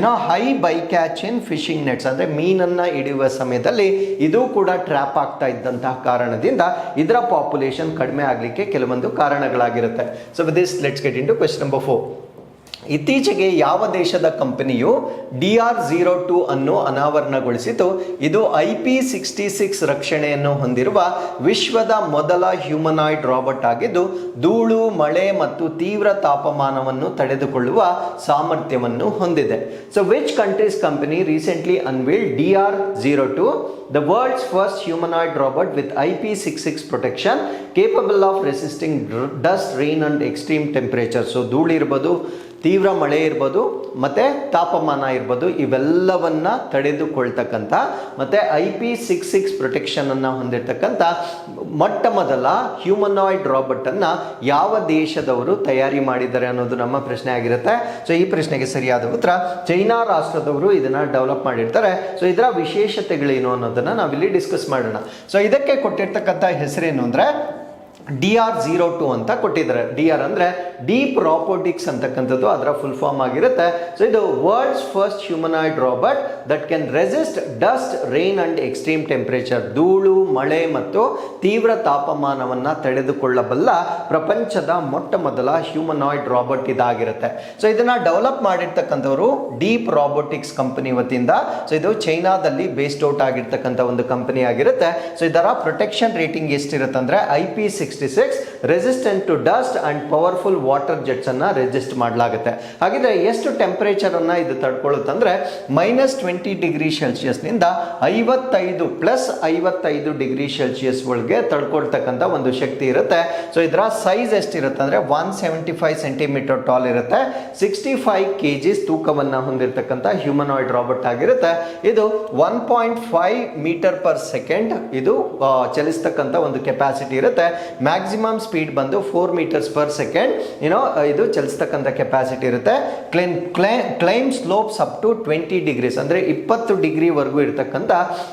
ಏನೋ high bycatch in fishing nets ಅಂದರೆ ಮೀನನ್ನು ಹಿಡಿಯುವ ಸಮಯದಲ್ಲಿ ಇದು ಕೂಡ ಟ್ರ್ಯಾಪ್ ಆಗ್ತಾ ಇದ್ದಂತಹ ಕಾರಣದಿಂದ ಇದರ ಪಾಪ್ಯುಲೇಷನ್ ಕಡಿಮೆ ಆಗಲಿಕ್ಕೆ ಕೆಲವೊಂದು ಕಾರಣಗಳಾಗಿರುತ್ತೆ. So this let's get into question number four ಇತ್ತೀಚೆಗೆ ಯಾವ ದೇಶದ ಕಂಪನಿಯು ಡಿ ಆರ್ ಝೀರೋ ಟೂ ಅನ್ನು ಅನಾವರಣಗೊಳಿಸಿತು, ಇದು ಐ ಪಿ ಸಿಕ್ಸ್ಟಿ ಸಿಕ್ಸ್ ರಕ್ಷಣೆಯನ್ನು ಹೊಂದಿರುವ ವಿಶ್ವದ ಮೊದಲ ಹ್ಯೂಮನಾಯ್ಡ್ ರಾಬರ್ಟ್ ಆಗಿದ್ದು, ಧೂಳು, ಮಳೆ ಮತ್ತು ತೀವ್ರ ತಾಪಮಾನವನ್ನು ತಡೆದುಕೊಳ್ಳುವ ಸಾಮರ್ಥ್ಯವನ್ನು ಹೊಂದಿದೆ. So which country's company recently unveil D R zero two? The world's first humanoid robot with I P six six protection capable of resisting dust rain and extreme temperature so ಧೂಳು ಇರ್ಬೋದು ತೀವ್ರ ಮಳೆ ಇರ್ಬೋದು, ಮತ್ತು ತಾಪಮಾನ ಇರ್ಬೋದು, ಇವೆಲ್ಲವನ್ನು ತಡೆದುಕೊಳ್ತಕ್ಕಂಥ, ಮತ್ತು ಐ ಪಿ ಸಿಕ್ಸ್ ಸಿಕ್ಸ್ ಪ್ರೊಟೆಕ್ಷನನ್ನು ಹೊಂದಿರ್ತಕ್ಕಂಥ ಮೊಟ್ಟ ಮೊದಲ ಹ್ಯೂಮನಾಯ್ಡ್ ರಾಬರ್ಟನ್ನು ಯಾವ ದೇಶದವರು ತಯಾರಿ ಮಾಡಿದ್ದಾರೆ ಅನ್ನೋದು ನಮ್ಮ ಪ್ರಶ್ನೆ ಆಗಿರುತ್ತೆ. ಸೊ ಈ ಪ್ರಶ್ನೆಗೆ ಸರಿಯಾದ ಉತ್ತರ, ಚೈನಾ ರಾಷ್ಟ್ರದವರು ಇದನ್ನು ಡೆವಲಪ್ ಮಾಡಿರ್ತಾರೆ. ಸೊ ಇದರ ವಿಶೇಷತೆಗಳೇನು ಅನ್ನೋದನ್ನ ನಾವಿಲ್ಲಿ ಡಿಸ್ಕಸ್ ಮಾಡೋಣ. ಸೊ ಇದಕ್ಕೆ ಕೊಟ್ಟಿರ್ತಕ್ಕಂಥ ಹೆಸರೇನು ಅಂದ್ರೆ ಡಿ ಆರ್ ಝೀರೋ ಟು ಅಂತ ಕೊಟ್ಟಿದ್ದಾರೆ. ಡಿ ಆರ್ ಅಂದ್ರೆ ಡೀಪ್ ರಾಬೋಟಿಕ್ಸ್ ಅಂತಕ್ಕಂಥದ್ದು ಅದರ ಫುಲ್ ಫಾರ್ಮ್ ಆಗಿರುತ್ತೆ. ಸೊ ಇದು world's first humanoid robot that can resist dust rain and extreme temperature ಧೂಳು, ಮಳೆ ಮತ್ತು ತೀವ್ರ ತಾಪಮಾನವನ್ನು ತಡೆದುಕೊಳ್ಳಬಲ್ಲ ಪ್ರಪಂಚದ ಮೊಟ್ಟ ಮೊದಲ ಹ್ಯೂಮನಾಯ್ಡ್ ರಾಬರ್ಟ್ ಇದಾಗಿರುತ್ತೆ. ಸೊ ಇದನ್ನು ಡೆವಲಪ್ ಮಾಡಿರ್ತಕ್ಕಂಥವರು ಡೀಪ್ ರಾಬೋಟಿಕ್ಸ್ ಕಂಪನಿ ವತಿಯಿಂದ. ಸೊ ಇದು ಚೈನಾದಲ್ಲಿ ಬೇಸ್ಡ್ ಔಟ್ ಆಗಿರ್ತಕ್ಕಂಥ ಒಂದು ಕಂಪನಿ ಆಗಿರುತ್ತೆ. ಸೊ ಇದರ ಪ್ರೊಟೆಕ್ಷನ್ ರೇಟಿಂಗ್ ಎಷ್ಟಿರುತ್ತೆ ಅಂದ್ರೆ I P sixty sixty six resistant to dust and powerful water jets ಅನ್ನ ರೆಜಿಸ್ಟ್ ಮಾಡಲಾಗುತ್ತೆ. ಹಾಗಿದ್ರೆ ಎಷ್ಟು ಟೆಂಪರೇಚರ್ ಅನ್ನ ಇದು ತಡ್ಕೊಳ್ಳುತ್ತಂದರೆ ಮೈನಸ್ ಟ್ವೆಂಟಿ ಡಿಗ್ರಿ ಸೆಲ್ಸಿಯಸ್ನಿಂದ ಐವತ್ತೈದು ಪ್ಲಸ್ ಐವತ್ತೈದು ಡಿಗ್ರಿ ಸೆಲ್ಸಿಯಸ್ ಒಳಗೆ ತಡ್ಕೊಳ್ತಕ್ಕಂಥ ಒಂದು ಶಕ್ತಿ ಇರುತ್ತೆ. ಸೊ ಇದರ ಸೈಜ್ ಎಷ್ಟಿರುತ್ತೆ ಅಂದ್ರೆ one seventy five centimetre tall ಇರುತ್ತೆ. ಸಿಕ್ಸ್ಟಿ ಫೈವ್ ಕೆ ಜಿಸ್ ತೂಕವನ್ನು ಹೊಂದಿರತಕ್ಕಂಥ ಹ್ಯೂಮನಾಯ್ಡ್ ರಾಬರ್ಟ್ ಆಗಿರುತ್ತೆ. ಇದು one point five metre per second ಇದು ಚಲಿಸ್ತಕ್ಕಂತ ಒಂದು ಕೆಪಾಸಿಟಿ ಇರುತ್ತೆ. ಮ್ಯಾಕ್ಸಿಮಮ್ ಸ್ಪೀಡ್ ಬಂದು ಫೋರ್ ಮೀಟರ್ಸ್ ಪರ್ ಸೆಕೆಂಡ್ ಏನೋ ಇದು ಚಲಿಸ್ತಕ್ಕಂಥ ಕೆಪಾಸಿಟಿ ಇರುತ್ತೆ. Climb climb slopes up to twenty degrees ಅಂದರೆ ಇಪ್ಪತ್ತು ಡಿಗ್ರಿವರೆಗೂ ಇರತಕ್ಕಂಥ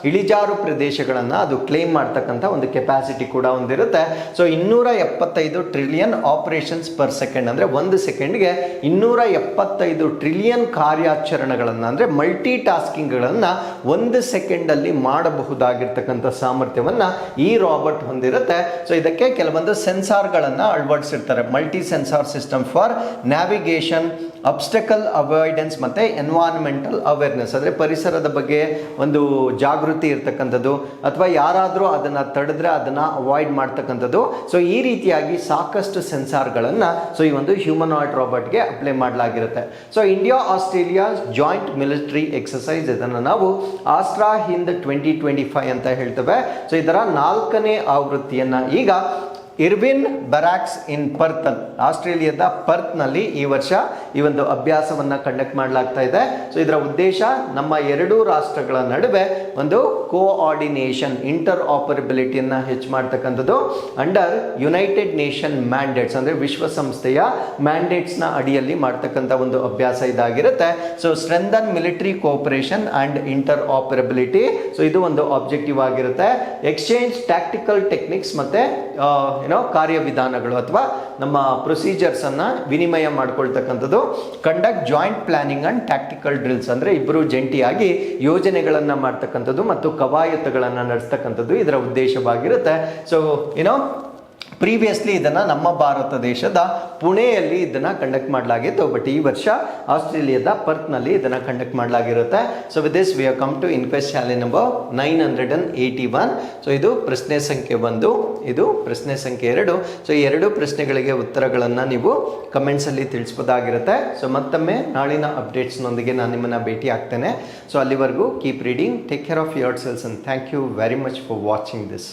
ಇಳಿಜಾರು ಪ್ರದೇಶಗಳನ್ನು ಅದು ಕ್ಲೈಮ್ ಮಾಡ್ತಕ್ಕಂಥ ಒಂದು ಕೆಪಾಸಿಟಿ ಕೂಡ ಒಂದಿರುತ್ತೆ. ಸೊ ಇನ್ನೂರ ಎಪ್ಪತ್ತೈದು ಟ್ರಿಲಿಯನ್ ಆಪರೇಷನ್ಸ್ ಪರ್ ಸೆಕೆಂಡ್ ಅಂದರೆ ಒಂದು ಸೆಕೆಂಡ್ಗೆ ಇನ್ನೂರ ಎಪ್ಪತ್ತೈದು ಟ್ರಿಲಿಯನ್ ಕಾರ್ಯಾಚರಣೆಗಳನ್ನು, ಅಂದರೆ ಮಲ್ಟಿ ಟಾಸ್ಕಿಂಗ್ಗಳನ್ನು ಒಂದು ಸೆಕೆಂಡಲ್ಲಿ ಮಾಡಬಹುದಾಗಿರ್ತಕ್ಕಂಥ ಸಾಮರ್ಥ್ಯವನ್ನು ಈ ರಾಬರ್ಟ್ ಹೊಂದಿರುತ್ತೆ. ಸೊ ಇದಕ್ಕೆ ಕೆಲವೊಂದು ಸೆನ್ಸಾರ್ಗಳನ್ನು ಅಳವಡಿಸಿರ್ತಾರೆ. Multi sensor system for navigation obstacle avoidance ಮತ್ತು ಎನ್ವಾನ್ಮೆಂಟಲ್ ಅವೇರ್ನೆಸ್ ಅಂದರೆ ಪರಿಸರದ ಬಗ್ಗೆ ಒಂದು ಜಾಗೃತಿ ಇರ್ತಕ್ಕಂಥದ್ದು, ಅಥವಾ ಯಾರಾದರೂ ಅದನ್ನು ತಡೆದ್ರೆ ಅದನ್ನು ಅವಾಯ್ಡ್ ಮಾಡ್ತಕ್ಕಂಥದ್ದು. ಸೊ ಈ ರೀತಿಯಾಗಿ ಸಾಕಷ್ಟು ಸೆನ್ಸಾರ್ಗಳನ್ನು ಸೊ ಈ ಒಂದು ಹ್ಯೂಮನಾಯ್ಡ್ ರಾಬರ್ಟ್ಗೆ apply ಮಾಡಲಾಗಿರುತ್ತೆ. So India Australia joint military exercise ಇದನ್ನು ನಾವು Astra Hind twenty twenty five ಅಂತ ಹೇಳ್ತೇವೆ. ಸೊ ಇದರ ನಾಲ್ಕನೇ ಆವೃತ್ತಿಯನ್ನು ಈಗ ಇರ್ವಿನ್ ಬರಾಕ್ಸ್ ಇನ್ ಪರ್ತ್ ಆಸ್ಟ್ರೇಲಿಯಾದ ಪರ್ತ್ನಲ್ಲಿ ಈ ವರ್ಷ ಈ ಒಂದು ಅಭ್ಯಾಸವನ್ನು ಕಂಡಕ್ಟ್ ಮಾಡಲಾಗ್ತಾ ಇದೆ. ಸೊ ಇದರ ಉದ್ದೇಶ ನಮ್ಮ ಎರಡೂ ರಾಷ್ಟ್ರಗಳ ನಡುವೆ ಒಂದು ಕೋಆರ್ಡಿನೇಷನ್ ಇಂಟರ್ ಆಪರಬಿಲಿಟಿಯನ್ನು ಹೆಚ್ಚು ಮಾಡ್ತಕ್ಕಂಥದ್ದು. ಅಂಡರ್ ಯುನೈಟೆಡ್ ನೇಷನ್ ಮ್ಯಾಂಡೇಟ್ಸ್ ಅಂದರೆ ವಿಶ್ವಸಂಸ್ಥೆಯ ಮ್ಯಾಂಡೇಟ್ಸ್ನ ಅಡಿಯಲ್ಲಿ ಮಾಡ್ತಕ್ಕಂಥ ಒಂದು ಅಭ್ಯಾಸ ಇದಾಗಿರುತ್ತೆ. So strengthen military cooperation and interoperability so ಇದು ಒಂದು ಆಬ್ಜೆಕ್ಟಿವ್ ಆಗಿರುತ್ತೆ. ಎಕ್ಸ್ಚೇಂಜ್ ಟ್ಯಾಕ್ಟಿಕಲ್ ಟೆಕ್ನಿಕ್ಸ್ ಮತ್ತು ಏನೋ ಕಾರ್ಯವಿಧಾನಗಳು ಅಥವಾ ನಮ್ಮ ಪ್ರೊಸೀಜರ್ಸನ್ನು ವಿನಿಮಯ ಮಾಡ್ಕೊಳ್ತಕ್ಕಂಥದ್ದು. Conduct joint planning and tactical drills ಅಂದ್ರೆ ಇಬ್ಬರು ಜಂಟಿಯಾಗಿ ಯೋಜನೆಗಳನ್ನು ಮಾಡ್ತಕ್ಕಂಥದ್ದು ಮತ್ತು ಕವಾಯತುಗಳನ್ನು ನಡೆಸ್ತಕ್ಕಂಥದ್ದು ಇದರ ಉದ್ದೇಶವಾಗಿರುತ್ತೆ. ಸೊ ಏನೋ ಪ್ರೀವಿಯಸ್ಲಿ ಇದನ್ನು ನಮ್ಮ ಭಾರತ ದೇಶದ ಪುಣೆಯಲ್ಲಿ ಇದನ್ನು ಕಂಡಕ್ಟ್ ಮಾಡಲಾಗಿತ್ತು. ಬಟ್ ಈ ವರ್ಷ ಆಸ್ಟ್ರೇಲಿಯಾದ ಪರ್ತ್ನಲ್ಲಿ ಇದನ್ನು conduct ಮಾಡಲಾಗಿರುತ್ತೆ. So with this we have come to inquest ಶಾಲೆ number nine hundred and eighty one so ಇದು ಪ್ರಶ್ನೆ ಸಂಖ್ಯೆ ಒಂದು, ಇದು ಪ್ರಶ್ನೆ ಸಂಖ್ಯೆ ಎರಡು. ಸೊ ಈ ಎರಡು ಪ್ರಶ್ನೆಗಳಿಗೆ ಉತ್ತರಗಳನ್ನು ನೀವು ಕಮೆಂಟ್ಸಲ್ಲಿ ತಿಳಿಸ್ಬೋದಾಗಿರುತ್ತೆ. ಸೊ ಮತ್ತೊಮ್ಮೆ ನಾಳಿನ ಅಪ್ಡೇಟ್ಸ್ನೊಂದಿಗೆ ನಾನು ನಿಮ್ಮನ್ನು ಭೇಟಿ ಆಗ್ತೇನೆ. ಸೊ ಅಲ್ಲಿವರೆಗೂ keep reading take care of your selves and thank you very much for watching this